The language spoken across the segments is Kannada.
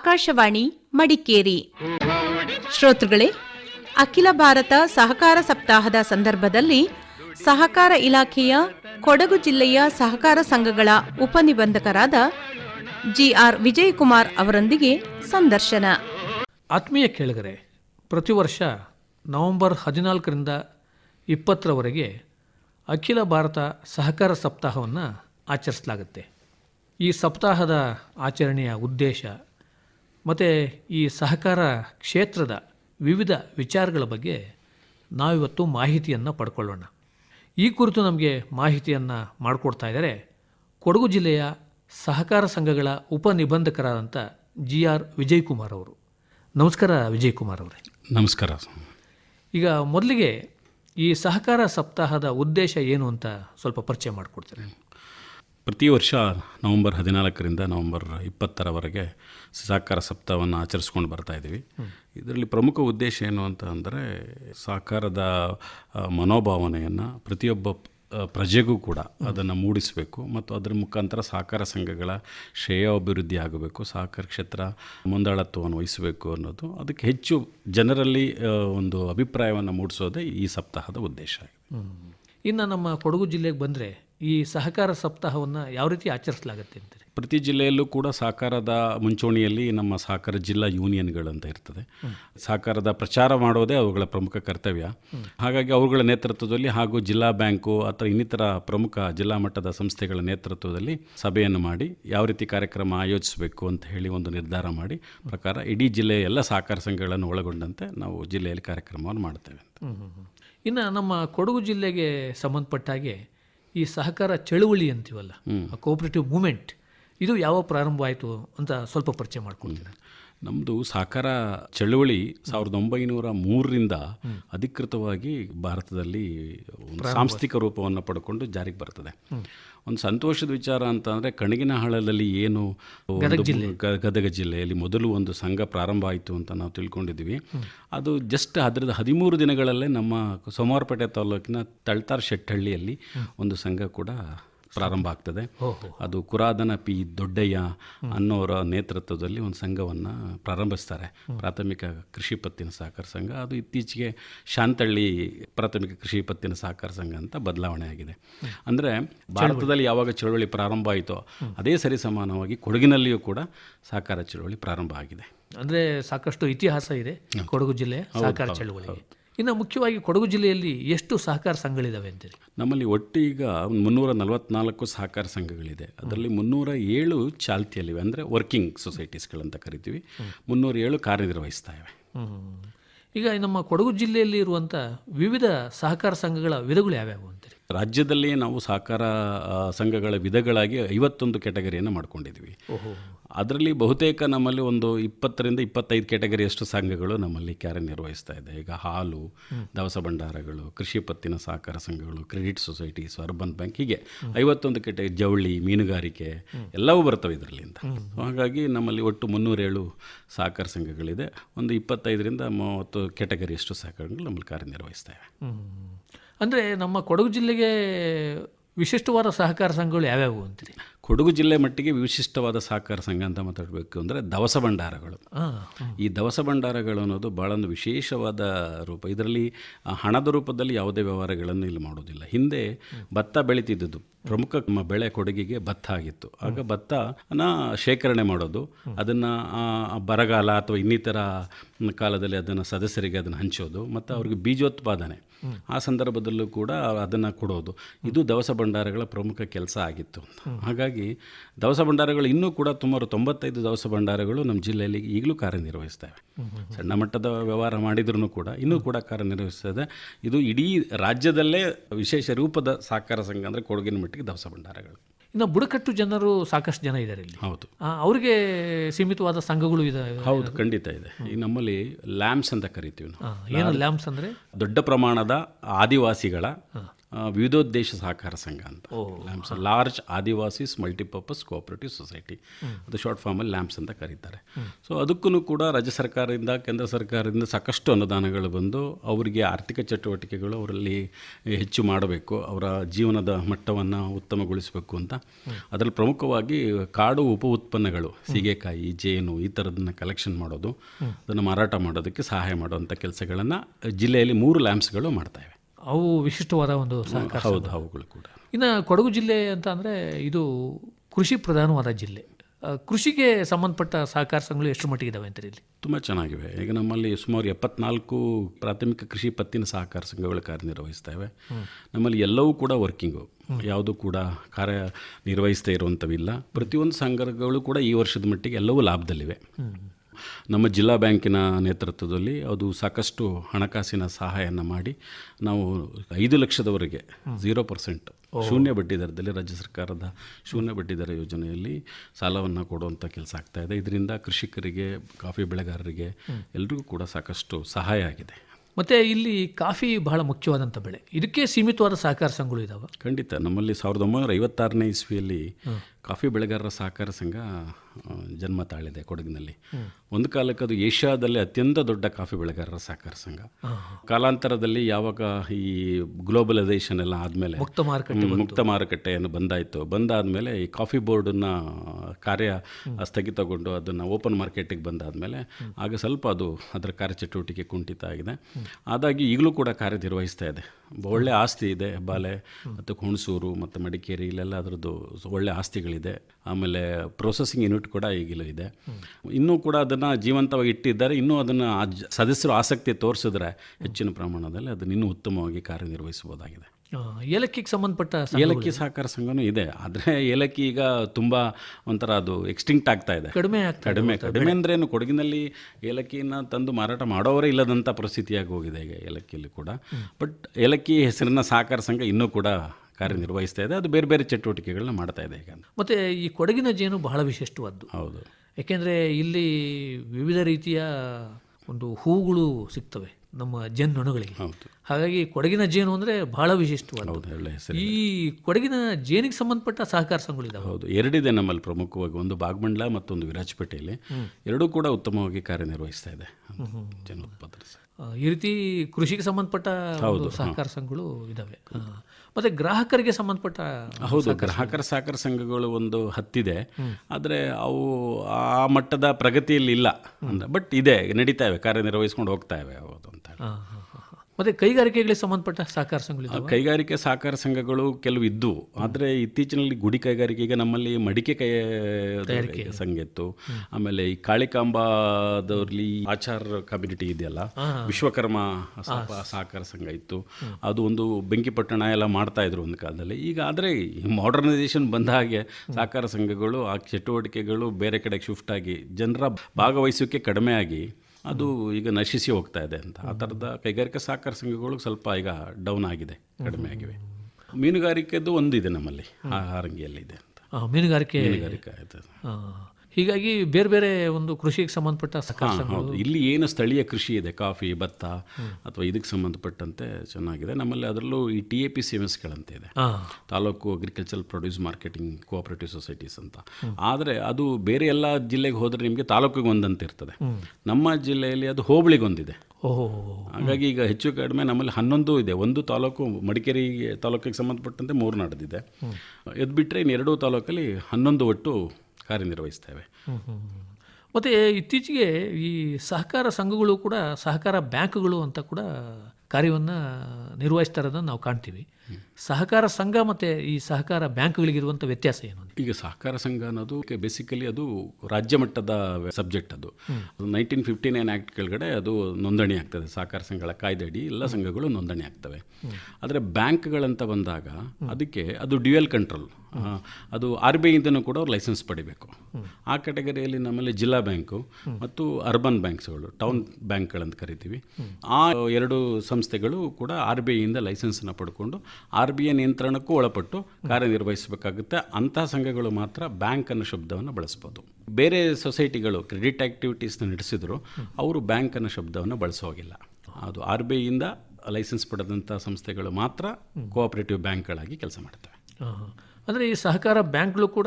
ಆಕಾಶವಾಣಿ, ಮಡಿಕೇರಿ. ಶ್ರೋತೃಗಳೇ, ಅಖಿಲ ಭಾರತ ಸಹಕಾರ ಸಪ್ತಾಹದ ಸಂದರ್ಭದಲ್ಲಿ ಸಹಕಾರ ಇಲಾಖೆಯ ಕೊಡಗು ಜಿಲ್ಲೆಯ ಸಹಕಾರ ಸಂಘಗಳ ಉಪನಿಬಂಧಕರಾದ ಜಿಆರ್ ವಿಜಯಕುಮಾರ್ ಅವರೊಂದಿಗೆ ಸಂದರ್ಶನ. ಆತ್ಮೀಯ ಕೇಳುಗರೆ, ಪ್ರತಿ ವರ್ಷ ನವೆಂಬರ್ ಹದಿನಾಲ್ಕರಿಂದ ಇಪ್ಪತ್ತರವರೆಗೆ ಅಖಿಲ ಭಾರತ ಸಹಕಾರ ಸಪ್ತಾಹವನ್ನು ಆಚರಿಸಲಾಗುತ್ತೆ. ಈ ಸಪ್ತಾಹದ ಆಚರಣೆಯ ಉದ್ದೇಶ ಮತ್ತು ಈ ಸಹಕಾರ ಕ್ಷೇತ್ರದ ವಿವಿಧ ವಿಚಾರಗಳ ಬಗ್ಗೆ ನಾವಿವತ್ತು ಮಾಹಿತಿಯನ್ನು ಪಡ್ಕೊಳ್ಳೋಣ. ಈ ಕುರಿತು ನಮಗೆ ಮಾಹಿತಿಯನ್ನು ಮಾಡಿಕೊಡ್ತಾ ಇದ್ದಾರೆ ಕೊಡಗು ಜಿಲ್ಲೆಯ ಸಹಕಾರ ಸಂಘಗಳ ಉಪನಿಬಂಧಕರಾದಂಥ ಜಿ ಆರ್ ವಿಜಯಕುಮಾರ್ ಅವರು. ನಮಸ್ಕಾರ ವಿಜಯಕುಮಾರ್ ಅವರೇ. ನಮಸ್ಕಾರ. ಈಗ ಮೊದಲಿಗೆ ಈ ಸಹಕಾರ ಸಪ್ತಾಹದ ಉದ್ದೇಶ ಏನು ಅಂತ ಸ್ವಲ್ಪ ಪರಿಚಯ ಮಾಡಿಕೊಡ್ತಾರೆ ಪ್ರತಿ ವರ್ಷ ನವೆಂಬರ್ ಹದಿನಾಲ್ಕರಿಂದ ನವೆಂಬರ್ ಇಪ್ಪತ್ತರವರೆಗೆ ಸಹಕಾರ ಸಪ್ತಾಹವನ್ನು ಆಚರಿಸ್ಕೊಂಡು ಬರ್ತಾ ಇದ್ದೀವಿ. ಇದರಲ್ಲಿ ಪ್ರಮುಖ ಉದ್ದೇಶ ಏನು ಅಂತ ಅಂದರೆ ಸಹಕಾರದ ಮನೋಭಾವನೆಯನ್ನು ಪ್ರತಿಯೊಬ್ಬ ಪ್ರಜೆಗೂ ಕೂಡ ಅದನ್ನು ಮೂಡಿಸಬೇಕು ಮತ್ತು ಅದರ ಮುಖಾಂತರ ಸಹಕಾರ ಸಂಘಗಳ ಶ್ರೇಯೋಭಿವೃದ್ಧಿ ಆಗಬೇಕು, ಸಹಕಾರ ಕ್ಷೇತ್ರ ಮುಂದಾಳತ್ವವನ್ನು ವಹಿಸಬೇಕು ಅನ್ನೋದು ಅದಕ್ಕೆ ಹೆಚ್ಚು ಜನರಲ್ಲಿ ಒಂದು ಅಭಿಪ್ರಾಯವನ್ನು ಮೂಡಿಸೋದೇ ಈ ಸಪ್ತಾಹದ ಉದ್ದೇಶ ಇನ್ನು ನಮ್ಮ ಕೊಡಗು ಜಿಲ್ಲೆಗೆ ಬಂದರೆ ಈ ಸಹಕಾರ ಸಪ್ತಾಹವನ್ನು ಯಾವ ರೀತಿ ಆಚರಿಸಲಾಗುತ್ತೆ ಅಂತಾರೆ? ಪ್ರತಿ ಜಿಲ್ಲೆಯಲ್ಲೂ ಕೂಡ ಸಹಕಾರದ ಮುಂಚೂಣಿಯಲ್ಲಿ ನಮ್ಮ ಸಹಕಾರ ಜಿಲ್ಲಾ ಯೂನಿಯನ್ಗಳಂತ ಇರ್ತದೆ. ಸಹಕಾರದ ಪ್ರಚಾರ ಮಾಡೋದೇ ಅವುಗಳ ಪ್ರಮುಖ ಕರ್ತವ್ಯ. ಹಾಗಾಗಿ ಅವುಗಳ ನೇತೃತ್ವದಲ್ಲಿ ಹಾಗೂ ಜಿಲ್ಲಾ ಬ್ಯಾಂಕು ಅಥವಾ ಇನ್ನಿತರ ಪ್ರಮುಖ ಜಿಲ್ಲಾ ಮಟ್ಟದ ಸಂಸ್ಥೆಗಳ ನೇತೃತ್ವದಲ್ಲಿ ಸಭೆಯನ್ನು ಮಾಡಿ ಯಾವ ರೀತಿ ಕಾರ್ಯಕ್ರಮ ಆಯೋಜಿಸಬೇಕು ಅಂತ ಹೇಳಿ ಒಂದು ನಿರ್ಧಾರ ಮಾಡಿ ಪ್ರಕಾರ ಇಡೀ ಜಿಲ್ಲೆಯ ಎಲ್ಲ ಸಹಕಾರ ಸಂಘಗಳನ್ನು ಒಳಗೊಂಡಂತೆ ನಾವು ಜಿಲ್ಲೆಯಲ್ಲಿ ಕಾರ್ಯಕ್ರಮವನ್ನು ಮಾಡ್ತೇವೆ ಇನ್ನು ನಮ್ಮ ಕೊಡಗು ಜಿಲ್ಲೆಗೆ ಸಂಬಂಧಪಟ್ಟ ಹಾಗೆ ಈ ಸಹಕಾರ ಚಳುವಳಿ ಅಂತೀವಲ್ಲ ಕೋಆಪರೇಟಿವ್ ಮೂಮೆಂಟ್ ಇದು ಯಾವ ಪ್ರಾರಂಭ ಆಯಿತು ಅಂತ ಸ್ವಲ್ಪ ಪರಿಚಯ ಮಾಡ್ಕೊಳ್ತೀರಾ ನಮ್ಮದು ಸಹಕಾರ ಚಳುವಳಿ ಸಾವಿರದ ಒಂಬೈನೂರ ಮೂರರಿಂದ ಅಧಿಕೃತವಾಗಿ ಭಾರತದಲ್ಲಿ ಒಂದು ಸಾಂಸ್ಥಿಕ ರೂಪವನ್ನು ಪಡ್ಕೊಂಡು ಜಾರಿಗೆ ಬರ್ತದೆ. ಒಂದು ಸಂತೋಷದ ವಿಚಾರ ಅಂತ ಅಂದರೆ ಕಣಗಿನಹಾಳದಲ್ಲಿ ಏನು ಒಂದು ಗ- ಗದಗ ಜಿಲ್ಲೆಯಲ್ಲಿ ಮೊದಲು ಒಂದು ಸಂಘ ಪ್ರಾರಂಭ ಆಯಿತು ಅಂತ ನಾವು ತಿಳ್ಕೊಂಡಿದ್ದೀವಿ. ಅದು ಜಸ್ಟ್ ಅದರದ ಹದಿಮೂರು ದಿನಗಳಲ್ಲೇ ನಮ್ಮ ಸೋಮವಾರಪೇಟೆ ತಾಲೂಕಿನ ತಳ್ತಾರ್ ಶೆಟ್ಟಹಳ್ಳಿಯಲ್ಲಿ ಒಂದು ಸಂಘ ಕೂಡ ಪ್ರಾರಂಭ ಆಗ್ತದೆ. ಅದು ಕುರಾದನ ಪಿ ದೊಡ್ಡಯ್ಯ ಅನ್ನೋರ ನೇತೃತ್ವದಲ್ಲಿ ಒಂದು ಸಂಘವನ್ನು ಪ್ರಾರಂಭಿಸ್ತಾರೆ. ಪ್ರಾಥಮಿಕ ಕೃಷಿ ಪತ್ತಿನ ಸಹಕಾರ ಸಂಘ. ಅದು ಇತ್ತೀಚೆಗೆ ಶಾಂತಳ್ಳಿ ಪ್ರಾಥಮಿಕ ಕೃಷಿ ಪತ್ತಿನ ಸಹಕಾರ ಸಂಘ ಅಂತ ಬದಲಾವಣೆ ಆಗಿದೆ. ಅಂದರೆ ಭಾರತದಲ್ಲಿ ಯಾವಾಗ ಚಳುವಳಿ ಪ್ರಾರಂಭ ಆಯಿತೋ ಅದೇ ಸರಿ ಸಮಾನವಾಗಿ ಕೊಡಗಿನಲ್ಲಿಯೂ ಕೂಡ ಸಹಕಾರ ಚಳುವಳಿ ಪ್ರಾರಂಭ ಆಗಿದೆ. ಅಂದರೆ ಸಾಕಷ್ಟು ಇತಿಹಾಸ ಇದೆ. ಕೊಡಗು ಜಿಲ್ಲೆ ಸಹಕಾರ ಚಳುವಳಿಗೆ ಇನ್ನು ಮುಖ್ಯವಾಗಿ ಕೊಡಗು ಜಿಲ್ಲೆಯಲ್ಲಿ ಎಷ್ಟು ಸಹಕಾರ ಸಂಘಗಳಿದ್ದಾವೆ ಅಂತೇಳಿ ನಮ್ಮಲ್ಲಿ ಒಟ್ಟು ಈಗ ಮುನ್ನೂರ ನಲವತ್ನಾಲ್ಕು ಸಹಕಾರ ಸಂಘಗಳಿದೆ. ಅದರಲ್ಲಿ ಮುನ್ನೂರ ಏಳು ಚಾಲ್ತಿಯಲ್ಲಿವೆ. ಅಂದರೆ ವರ್ಕಿಂಗ್ ಸೊಸೈಟೀಸ್ಗಳಂತ ಕರಿತೀವಿ. ಮುನ್ನೂರ ಏಳು ಕಾರ್ಯನಿರ್ವಹಿಸ್ತಾ ಇವೆ. ಈಗ ನಮ್ಮ ಕೊಡಗು ಜಿಲ್ಲೆಯಲ್ಲಿ ಇರುವಂಥ ವಿವಿಧ ಸಹಕಾರ ಸಂಘಗಳ ವಿಧಗಳು ಯಾವ್ಯಾವು ಅಂತೀರಿ? ರಾಜ್ಯದಲ್ಲಿ ನಾವು ಸಹಕಾರ ಸಂಘಗಳ ವಿಧಗಳಾಗಿ ಐವತ್ತೊಂದು ಕೆಟಗರಿಯನ್ನು ಮಾಡ್ಕೊಂಡಿದ್ವಿ ಅದರಲ್ಲಿ ಬಹುತೇಕ ನಮ್ಮಲ್ಲಿ ಒಂದು ಇಪ್ಪತ್ತರಿಂದ ಇಪ್ಪತ್ತೈದು ಕ್ಯಾಟಗರಿಯಷ್ಟು ಸಂಘಗಳು ನಮ್ಮಲ್ಲಿ ಕಾರ್ಯನಿರ್ವಹಿಸ್ತಾ ಇದೆ. ಈಗ ಹಾಲು ದವಸ ಭಂಡಾರಗಳು ಕೃಷಿ ಪತ್ತಿನ ಸಹಕಾರ ಸಂಘಗಳು ಕ್ರೆಡಿಟ್ ಸೊಸೈಟೀಸ್ ಅರ್ಬನ್ ಬ್ಯಾಂಕ್ ಹೀಗೆ ಐವತ್ತೊಂದು ಕೆಟಗರಿ ಜವಳಿ ಮೀನುಗಾರಿಕೆ ಎಲ್ಲವೂ ಬರ್ತವೆ ಇದರಲ್ಲಿಂದ. ಹಾಗಾಗಿ ನಮ್ಮಲ್ಲಿ ಒಟ್ಟು ಮುನ್ನೂರೇಳು ಸಹಕಾರ ಸಂಘಗಳಿದೆ. ಒಂದು ಇಪ್ಪತ್ತೈದರಿಂದ ಮೂವತ್ತು ಕ್ಯಾಟಗರಿಯಷ್ಟು ಸಹಕಾರಗಳು ನಮ್ಮಲ್ಲಿ ಕಾರ್ಯನಿರ್ವಹಿಸ್ತಾ ಇವೆ. ಅಂದರೆ ನಮ್ಮ ಕೊಡಗು ಜಿಲ್ಲೆಗೆ ವಿಶಿಷ್ಟವಾದ ಸಹಕಾರ ಸಂಘಗಳು ಯಾವ್ಯಾವು ಅಂತೀರಿ? ಕೊಡಗು ಜಿಲ್ಲೆ ಮಟ್ಟಿಗೆ ವಿಶಿಷ್ಟವಾದ ಸಹಕಾರ ಸಂಘ ಅಂತ ಮಾತಾಡಬೇಕು ಅಂದರೆ ದವಸ ಭಂಡಾರಗಳು. ಈ ದವಸ ಭಂಡಾರಗಳು ಅನ್ನೋದು ಭಾಳ ಒಂದು ವಿಶೇಷವಾದ ರೂಪ. ಇದರಲ್ಲಿ ಹಣದ ರೂಪದಲ್ಲಿ ಯಾವುದೇ ವ್ಯವಹಾರಗಳನ್ನು ಇಲ್ಲಿ ಮಾಡೋದಿಲ್ಲ. ಹಿಂದೆ ಭತ್ತ ಬೆಳೀತಿದ್ದದ್ದು. ಪ್ರಮುಖ ನಮ್ಮ ಬೆಳೆ ಕೊಡುಗೆಗೆ ಭತ್ತ ಆಗಿತ್ತು. ಆಗ ಭತ್ತನ ಶೇಖರಣೆ ಮಾಡೋದು, ಅದನ್ನು ಬರಗಾಲ ಅಥವಾ ಇನ್ನಿತರ ಕಾಲದಲ್ಲಿ ಅದನ್ನು ಸದಸ್ಯರಿಗೆ ಅದನ್ನು ಹಂಚೋದು, ಮತ್ತು ಅವ್ರಿಗೆ ಬೀಜೋತ್ಪಾದನೆ. ಆ ಸಂದರ್ಭದಲ್ಲೂ ಕೂಡ ಅದನ್ನು ಕೊಡೋದು. ಇದು ದವಸ ಭಂಡಾರಗಳ ಪ್ರಮುಖ ಕೆಲಸ ಆಗಿತ್ತು. ಹಾಗಾಗಿ ದವಸ ಭಂಡಾರಗಳು ಇನ್ನೂ ಕೂಡ ಸುಮಾರು ತೊಂಬತ್ತೈದು ದವಸ ಭಂಡಾರಗಳು ನಮ್ಮ ಜಿಲ್ಲೆಯಲ್ಲಿ ಈಗಲೂ ಕಾರ್ಯನಿರ್ವಹಿಸ್ತವೆ ಸಣ್ಣ ಮಟ್ಟದ ವ್ಯವಹಾರ ಮಾಡಿದ್ರೂ ಕೂಡ ಇನ್ನೂ ಕೂಡ ಕಾರ್ಯನಿರ್ವಹಿಸ್ತದೆ ಇದು. ಇಡೀ ರಾಜ್ಯದಲ್ಲೇ ವಿಶೇಷ ರೂಪದ ಸಹಕಾರ ಸಂಘ ಅಂದರೆ ಕೊಡಗಿನ ಮಟ್ಟಿಗೆ ದವಸ ಭಂಡಾರಗಳು ಇನ್ನು ಬುಡಕಟ್ಟು ಜನರು ಸಾಕಷ್ಟು ಜನ ಇದ್ದಾರೆ ಇಲ್ಲಿ. ಹೌದು. ಅವರಿಗೆ ಸೀಮಿತವಾದ ಸಂಘಗಳು ಇದೆ. ಹೌದು ಖಂಡಿತ ಇದೆ. ಈ ನಮ್ಮಲ್ಲಿ ಲ್ಯಾಂಬ್ಸ್ ಅಂತ ಕರಿತೀವಿ ನಾವು. ಏನು ಲ್ಯಾಂಪ್ಸ್ ಅಂದರೆ? ದೊಡ್ಡ ಪ್ರಮಾಣದ ಆದಿವಾಸಿಗಳ ವಿವಿಧೋದ್ದೇಶ ಸಹಕಾರ ಸಂಘ ಅಂತ. LAMPS large Adivasis multipurpose cooperative society. ಅದು ಶಾರ್ಟ್ ಫಾರ್ಮಲ್ಲಿ ಲ್ಯಾಂಪ್ಸ್ ಅಂತ ಕರೀತಾರೆ. ಸೊ ಅದಕ್ಕೂ ಕೂಡ ರಾಜ್ಯ ಸರ್ಕಾರದಿಂದ ಕೇಂದ್ರ ಸರ್ಕಾರದಿಂದ ಸಾಕಷ್ಟು ಅನುದಾನಗಳು ಬಂದು ಅವರಿಗೆ ಆರ್ಥಿಕ ಚಟುವಟಿಕೆಗಳು ಅವರಲ್ಲಿ ಹೆಚ್ಚು ಮಾಡಬೇಕು ಅವರ ಜೀವನದ ಮಟ್ಟವನ್ನು ಉತ್ತಮಗೊಳಿಸಬೇಕು ಅಂತ. ಅದರಲ್ಲಿ ಪ್ರಮುಖವಾಗಿ ಕಾಡು ಉಪ ಉತ್ಪನ್ನಗಳು ಸೀಗೆಕಾಯಿ ಜೇನು ಈ ಥರದನ್ನ ಕಲೆಕ್ಷನ್ ಮಾಡೋದು ಅದನ್ನು ಮಾರಾಟ ಮಾಡೋದಕ್ಕೆ ಸಹಾಯ ಮಾಡುವಂಥ ಕೆಲಸಗಳನ್ನು ಜಿಲ್ಲೆಯಲ್ಲಿ ಮೂರು ಲ್ಯಾಂಪ್ಸ್ಗಳು ಮಾಡ್ತಾಯಿವೆ ಅವು ವಿಶಿಷ್ಟವಾದ ಒಂದು ಸಹಕಾರ ಹೌದು ಅವುಗಳು ಕೂಡ. ಇನ್ನು ಕೊಡಗು ಜಿಲ್ಲೆ ಅಂತ ಅಂದರೆ ಇದು ಕೃಷಿ ಪ್ರಧಾನವಾದ ಜಿಲ್ಲೆ. ಕೃಷಿಗೆ ಸಂಬಂಧಪಟ್ಟ ಸಹಕಾರ ಸಂಘಗಳು ಎಷ್ಟು ಮಟ್ಟಿಗೆ ಇದಾವೆ ಅಂತೀರಿ ಇಲ್ಲಿ? ತುಂಬ ಚೆನ್ನಾಗಿವೆ. ಈಗ ನಮ್ಮಲ್ಲಿ ಸುಮಾರು ಎಪ್ಪತ್ನಾಲ್ಕು ಪ್ರಾಥಮಿಕ ಕೃಷಿ ಪತ್ತಿನ ಸಹಕಾರ ಸಂಘಗಳು ಕಾರ್ಯನಿರ್ವಹಿಸ್ತವೆ ನಮ್ಮಲ್ಲಿ ಎಲ್ಲವೂ ಕೂಡ ವರ್ಕಿಂಗು. ಯಾವುದು ಕೂಡ ಕಾರ್ಯ ನಿರ್ವಹಿಸ್ತಾ ಇರುವಂಥವಿಲ್ಲ. ಪ್ರತಿಯೊಂದು ಸಂಘಗಳು ಕೂಡ ಈ ವರ್ಷದ ಮಟ್ಟಿಗೆ ಎಲ್ಲವೂ ಲಾಭದಲ್ಲಿವೆ. ನಮ್ಮ ಜಿಲ್ಲಾ ಬ್ಯಾಂಕಿನ ನೇತೃತ್ವದಲ್ಲಿ ಅದು ಸಾಕಷ್ಟು ಹಣಕಾಸಿನ ಸಹಾಯವನ್ನು ಮಾಡಿ ನಾವು ಐದು ಲಕ್ಷದವರೆಗೆ ಝೀರೋ ಪರ್ಸೆಂಟ್ ಶೂನ್ಯ ಬಡ್ಡಿ ದರದಲ್ಲಿ ರಾಜ್ಯ ಸರ್ಕಾರದ ಶೂನ್ಯ ಬಡ್ಡಿ ದರ ಯೋಜನೆಯಲ್ಲಿ ಸಾಲವನ್ನು ಕೊಡುವಂಥ ಕೆಲಸ ಆಗ್ತಾ ಇದೆ. ಇದರಿಂದ ಕೃಷಿಕರಿಗೆ ಕಾಫಿ ಬೆಳೆಗಾರರಿಗೆ ಎಲ್ರಿಗೂ ಕೂಡ ಸಾಕಷ್ಟು ಸಹಾಯ ಆಗಿದೆ. ಮತ್ತು ಇಲ್ಲಿ ಕಾಫಿ ಬಹಳ ಮುಖ್ಯವಾದಂಥ ಬೆಳೆ. ಇದಕ್ಕೆ ಸೀಮಿತವಾದ ಸಹಕಾರ ಸಂಘಗಳು ಇದ್ದಾವೆ ಖಂಡಿತ. ನಮ್ಮಲ್ಲಿ ಸಾವಿರದ ಒಂಬೈನೂರ ಐವತ್ತಾರನೇ ಇಸ್ವಿಯಲ್ಲಿ ಕಾಫಿ ಬೆಳೆಗಾರರ ಸಹಕಾರ ಸಂಘ ಜನ್ಮ ತಾಳಿದೆ ಕೊಡಗಿನಲ್ಲಿ. ಒಂದು ಕಾಲಕ್ಕೆ ಅದು ಏಷ್ಯಾದಲ್ಲಿ ಅತ್ಯಂತ ದೊಡ್ಡ ಕಾಫಿ ಬೆಳೆಗಾರರ ಸಹಕಾರ ಸಂಘ. ಕಾಲಾಂತರದಲ್ಲಿ ಯಾವಾಗ ಈ ಗ್ಲೋಬಲೈಸೇಷನ್ ಎಲ್ಲ ಆದಮೇಲೆ ಮುಕ್ತ ಮಾರುಕಟ್ಟೆ ಮುಕ್ತ ಮಾರುಕಟ್ಟೆಯನ್ನು ಬಂದಾಯಿತು. ಬಂದಾದಮೇಲೆ ಈ ಕಾಫಿ ಬೋರ್ಡನ್ನ ಕಾರ್ಯ ಸ್ಥಗಿತಗೊಂಡು ಅದನ್ನು ಓಪನ್ ಮಾರ್ಕೆಟಿಗೆ ಬಂದಾದಮೇಲೆ ಆಗ ಸ್ವಲ್ಪ ಅದು ಅದರ ಕಾರ್ಯಚಟುವಟಿಕೆ ಕುಂಠಿತ ಆಗಿದೆ ಆದಾಗಿ ಈಗಲೂ ಕೂಡ ಕಾರ್ಯನಿರ್ವಹಿಸ್ತಾ ಇದೆ. ಒಳ್ಳೆ ಆಸ್ತಿ ಇದೆ ಬಾಲೆ ಮತ್ತು ಹುಣಸೂರು ಮತ್ತು ಮಡಿಕೇರಿ ಇಲ್ಲೆಲ್ಲ ಅದರದ್ದು ಒಳ್ಳೆ ಆಸ್ತಿಗಳಿದೆ. ಆಮೇಲೆ ಪ್ರೊಸೆಸಿಂಗ್ ಯೂನಿಟ್ ಕೂಡ ಈಗಲೂ ಇದೆ. ಇನ್ನೂ ಕೂಡ ಅದನ್ನು ಜೀವಂತವಾಗಿ ಇಟ್ಟಿದ್ದಾರೆ. ಇನ್ನೂ ಅದನ್ನು ಆ ಜ- ಸದಸ್ಯರು ಆಸಕ್ತಿ ತೋರಿಸಿದ್ರೆ ಹೆಚ್ಚಿನ ಪ್ರಮಾಣದಲ್ಲಿ ಅದನ್ನು ಇನ್ನೂ ಉತ್ತಮವಾಗಿ ಕಾರ್ಯನಿರ್ವಹಿಸಬಹುದಾಗಿದೆ. ಏಲಕ್ಕಿಗೆ ಸಂಬಂಧಪಟ್ಟ ಏಲಕ್ಕಿ ಸಹಕಾರ ಸಂಘನೂ ಇದೆ. ಆದರೆ ಏಲಕ್ಕಿ ಈಗ ತುಂಬ ಒಂಥರ ಅದು ಎಕ್ಸ್ಟಿಂಕ್ಟ್ ಆಗ್ತಾ ಇದೆ. ಕಡಿಮೆ ಕಡಿಮೆ ಕಡಿಮೆ ಅಂದ್ರೇನು ಕೊಡಗಿನಲ್ಲಿ ಏಲಕ್ಕಿನ ತಂದು ಮಾರಾಟ ಮಾಡೋವರೇ ಇಲ್ಲದಂಥ ಪರಿಸ್ಥಿತಿಯಾಗಿ ಹೋಗಿದೆ ಈಗ ಏಲಕ್ಕಿಯಲ್ಲಿ ಕೂಡ. ಬಟ್ ಏಲಕ್ಕಿ ಹೆಸರಿನ ಸಹಕಾರ ಸಂಘ ಇನ್ನೂ ಕೂಡ ಕಾರ್ಯನಿರ್ವಹಿಸ್ತಾ ಇದೆ. ಅದು ಬೇರೆ ಬೇರೆ ಚಟುವಟಿಕೆಗಳನ್ನ ಮಾಡ್ತಾ ಇದೆ ಈಗ. ಮತ್ತು ಈ ಕೊಡಗಿನ ಜೇನು ಬಹಳ ವಿಶಿಷ್ಟವಾದ್ದು. ಹೌದು. ಯಾಕೆಂದರೆ ಇಲ್ಲಿ ವಿವಿಧ ರೀತಿಯ ಒಂದು ಹೂಗಳು ಸಿಗ್ತವೆ ನಮ್ಮ ಜೇನುನೊಣಗಳಿಗೆ. ಹಾಗಾಗಿ ಕೊಡಗಿನ ಜೇನು ಅಂದರೆ ಬಹಳ ವಿಶಿಷ್ಟವಾದ ಈ ಕೊಡಗಿನ ಜೇನಿಗೆ ಸಂಬಂಧಪಟ್ಟ ಸಹಕಾರ ಸಂಘಗಳಿದ್ದಾವೆ ಹೌದು. ಎರಡಿದೆ ನಮ್ಮಲ್ಲಿ ಪ್ರಮುಖವಾಗಿ. ಒಂದು ಬಾಗಮಂಡ್ಲ ಮತ್ತೊಂದು ವಿರಾಜಪೇಟೆಯಲ್ಲಿ. ಎರಡೂ ಕೂಡ ಉತ್ತಮವಾಗಿ ಕಾರ್ಯನಿರ್ವಹಿಸ್ತಾ ಇದೆ ಜೇನು ಉತ್ಪಾದನೆ ಈ ರೀತಿ ಕೃಷಿಗೆ ಸಂಬಂಧಪಟ್ಟ ಸಹಕಾರ ಸಂಘಗಳು ಇದಾವೆ. ಆ, ಮತ್ತೆ ಗ್ರಾಹಕರಿಗೆ ಸಂಬಂಧಪಟ್ಟ ಹೌದು ಗ್ರಾಹಕರ ಸಹಕಾರ ಸಂಘಗಳು ಒಂದು ಹತ್ತಿದೆ. ಆದರೆ ಅವು ಆ ಮಟ್ಟದ ಪ್ರಗತಿಯಲ್ಲಿ ಇಲ್ಲ. ಅಂದ್ರೆ ಬಟ್ ಇದೆ ನಡೀತಾ ಇವೆ ಕಾರ್ಯನಿರ್ವಹಿಸ್ಕೊಂಡು ಹೋಗ್ತಾ ಇವೆ ಹೌದು ಅಂತ. ಮತ್ತೆ ಕೈಗಾರಿಕೆಗಳಿಗೆ ಸಂಬಂಧಪಟ್ಟ ಸಹಕಾರ ಸಂಘಗಳು ಕೈಗಾರಿಕೆ ಸಹಕಾರ ಸಂಘಗಳು ಕೆಲವು ಇದ್ದವು. ಆದರೆ ಇತ್ತೀಚಿನಲ್ಲಿ ಗುಡಿ ಕೈಗಾರಿಕೆಗೆ ಈಗ ನಮ್ಮಲ್ಲಿ ಮಡಿಕೆ ಕೈ ಸಂಘ ಇತ್ತು. ಆಮೇಲೆ ಈ ಕಾಳಿಕಾಂಬಾದವ್ರಲ್ಲಿ ಆಚಾರ ಕಮ್ಯುನಿಟಿ ಇದೆಯಲ್ಲ? ವಿಶ್ವಕರ್ಮ ಸಹ- ಸಹಕಾರ ಸಂಘ ಇತ್ತು. ಅದು ಒಂದು ಬೆಂಕಿಪಟ್ಟಣ ಎಲ್ಲ ಮಾಡ್ತಾ ಇದ್ರು ಒಂದು ಕಾಲದಲ್ಲಿ. ಈಗ ಆದರೆ ಮಾಡರ್ನೈಸೇಷನ್ ಬಂದ ಹಾಗೆ ಸಹಕಾರ ಸಂಘಗಳು ಆ ಚಟುವಟಿಕೆಗಳು ಬೇರೆ ಕಡೆಗೆ ಶಿಫ್ಟ್ ಆಗಿ ಜನರ ಭಾಗವಹಿಸೋಕೆ ಕಡಿಮೆ ಆಗಿ ಅದು ಈಗ ನಶಿಸಿ ಹೋಗ್ತಾ ಇದೆ ಅಂತ. ಆ ಥರದ ಕೈಗಾರಿಕಾ ಸಹಕಾರ ಸಂಘಗಳು ಸ್ವಲ್ಪ ಈಗ ಡೌನ್ ಆಗಿದೆ ಕಡಿಮೆ ಆಗಿವೆ. ಮೀನುಗಾರಿಕೆದು ಒಂದಿದೆ ನಮ್ಮಲ್ಲಿ ಆ ಹಾರಂಗಿಯಲ್ಲಿ ಇದೆ ಅಂತ ಮೀನುಗಾರಿಕೆ ಮೀನುಗಾರಿಕೆ ಆಯ್ತದೆ. ಹೀಗಾಗಿ ಬೇರೆ ಬೇರೆ ಒಂದು ಕೃಷಿಗೆ ಸಂಬಂಧಪಟ್ಟ ಹೌದು. ಇಲ್ಲಿ ಏನು ಸ್ಥಳೀಯ ಕೃಷಿ ಇದೆ ಕಾಫಿ ಭತ್ತ ಅಥವಾ ಇದಕ್ಕೆ ಸಂಬಂಧಪಟ್ಟಂತೆ ಚೆನ್ನಾಗಿದೆ. ನಮ್ಮಲ್ಲಿ ಅದರಲ್ಲೂ ಈ T A P C M ಎಸ್ಗಳಂತ ಇದೆ. Taluk agriculture produce marketing cooperative societies ಅಂತ. ಆದರೆ ಅದು ಬೇರೆ ಎಲ್ಲ ಜಿಲ್ಲೆಗೆ ಹೋದರೆ ನಿಮಗೆ ತಾಲೂಕಿಗೆ ಒಂದಂತ ಇರ್ತದೆ. ನಮ್ಮ ಜಿಲ್ಲೆಯಲ್ಲಿ ಅದು ಹೋಬಳಿಗೊಂದಿದೆ. ಓಹೋ. ಹಾಗಾಗಿ ಈಗ ಹೆಚ್ಚು ಕಡಿಮೆ ನಮ್ಮಲ್ಲಿ ಹನ್ನೊಂದು ಇದೆ. ಒಂದು ತಾಲೂಕು ಮಡಿಕೇರಿ ತಾಲೂಕಿಗೆ ಸಂಬಂಧಪಟ್ಟಂತೆ ಮೂರು ನಡೆದಿದೆ. ಎದ್ದು ಬಿಟ್ಟರೆ ಇನ್ನು ಎರಡೂ ತಾಲೂಕಲ್ಲಿ ಹನ್ನೊಂದು ಒಟ್ಟು ಕಾರ್ಯನಿರ್ವಹಿಸ್ತೇವೆ. ಮತ್ತೆ ಇತ್ತೀಚೆಗೆ ಈ ಸಹಕಾರ ಸಂಘಗಳು ಕೂಡ, ಸಹಕಾರ ಬ್ಯಾಂಕ್ಗಳು ಅಂತ ಕೂಡ ಕಾರ್ಯವನ್ನು ನಿರ್ವಹಿಸ್ತಾ ಇರೋದನ್ನು ನಾವು ಕಾಣ್ತೀವಿ ಸಹಕಾರ ಸಂಘ ಮತ್ತು ಈ ಸಹಕಾರ ಬ್ಯಾಂಕ್ಗಳಿಗಿರುವಂಥ ವ್ಯತ್ಯಾಸ ಏನು ಈಗ ಸಹಕಾರ ಸಂಘ ಅನ್ನೋದು ಬೇಸಿಕಲಿ ಅದು ರಾಜ್ಯ ಮಟ್ಟದ ಸಬ್ಜೆಕ್ಟ್ ಅದು. ನೈನ್ಟೀನ್ ಫಿಫ್ಟಿ ನೈನ್ ಆ್ಯಕ್ಟ್ ಕೆಳಗಡೆ ಅದು ನೋಂದಣಿ ಆಗ್ತದೆ. ಸಹಕಾರ ಸಂಘಗಳ ಕಾಯ್ದೆಡಿ ಎಲ್ಲ ಸಂಘಗಳು ನೋಂದಣಿ ಆಗ್ತವೆ. ಆದರೆ ಬ್ಯಾಂಕ್ಗಳಂತ ಬಂದಾಗ ಅದಕ್ಕೆ ಅದು ಡ್ಯುಯಲ್ ಕಂಟ್ರೋಲ್ ಅದು ಆರ್ ಬಿ ಐಯಿಂದನೂ ಕೂಡ ಅವ್ರು ಲೈಸೆನ್ಸ್ ಪಡಿಬೇಕು. ಆ ಕ್ಯಾಟಗರಿಯಲ್ಲಿ ನಮ್ಮಲ್ಲಿ ಜಿಲ್ಲಾ ಬ್ಯಾಂಕು ಮತ್ತು ಅರ್ಬನ್ ಬ್ಯಾಂಕ್ಸ್ಗಳು ಟೌನ್ ಬ್ಯಾಂಕ್ಗಳಂತ ಕರಿತೀವಿ. ಆ ಎರಡು ಸಂಸ್ಥೆಗಳು ಕೂಡ ಆರ್ ಬಿ ಐಯಿಂದ ಲೈಸೆನ್ಸನ್ನು ಪಡ್ಕೊಂಡು ಆರ್ ಬಿ ಐ ನಿಯಂತ್ರಣಕ್ಕೂ ಒಳಪಟ್ಟು ಕಾರ್ಯನಿರ್ವಹಿಸಬೇಕಾಗುತ್ತೆ. ಅಂತಹ ಸಂಘಗಳು ಮಾತ್ರ ಬ್ಯಾಂಕ್ ಅನ್ನೋ ಶಬ್ದವನ್ನು ಬಳಸ್ಬೋದು. ಬೇರೆ ಸೊಸೈಟಿಗಳು ಕ್ರೆಡಿಟ್ ಆ್ಯಕ್ಟಿವಿಟೀಸ್ನ ನಡೆಸಿದ್ರು ಅವರು ಬ್ಯಾಂಕ್ ಅನ್ನೋ ಶಬ್ದವನ್ನು ಬಳಸೋಗಿಲ್ಲ ಅದು ಆರ್ ಬಿ ಐಯಿಂದ ಲೈಸೆನ್ಸ್ ಪಡೆದಂಥ ಸಂಸ್ಥೆಗಳು ಮಾತ್ರ ಕೋಆಪರೇಟಿವ್ ಬ್ಯಾಂಕ್ಗಳಾಗಿ ಕೆಲಸ ಮಾಡ್ತವೆ. ಅಂದ್ರೆ ಈ ಸಹಕಾರ ಬ್ಯಾಂಕ್ಗಳು ಕೂಡ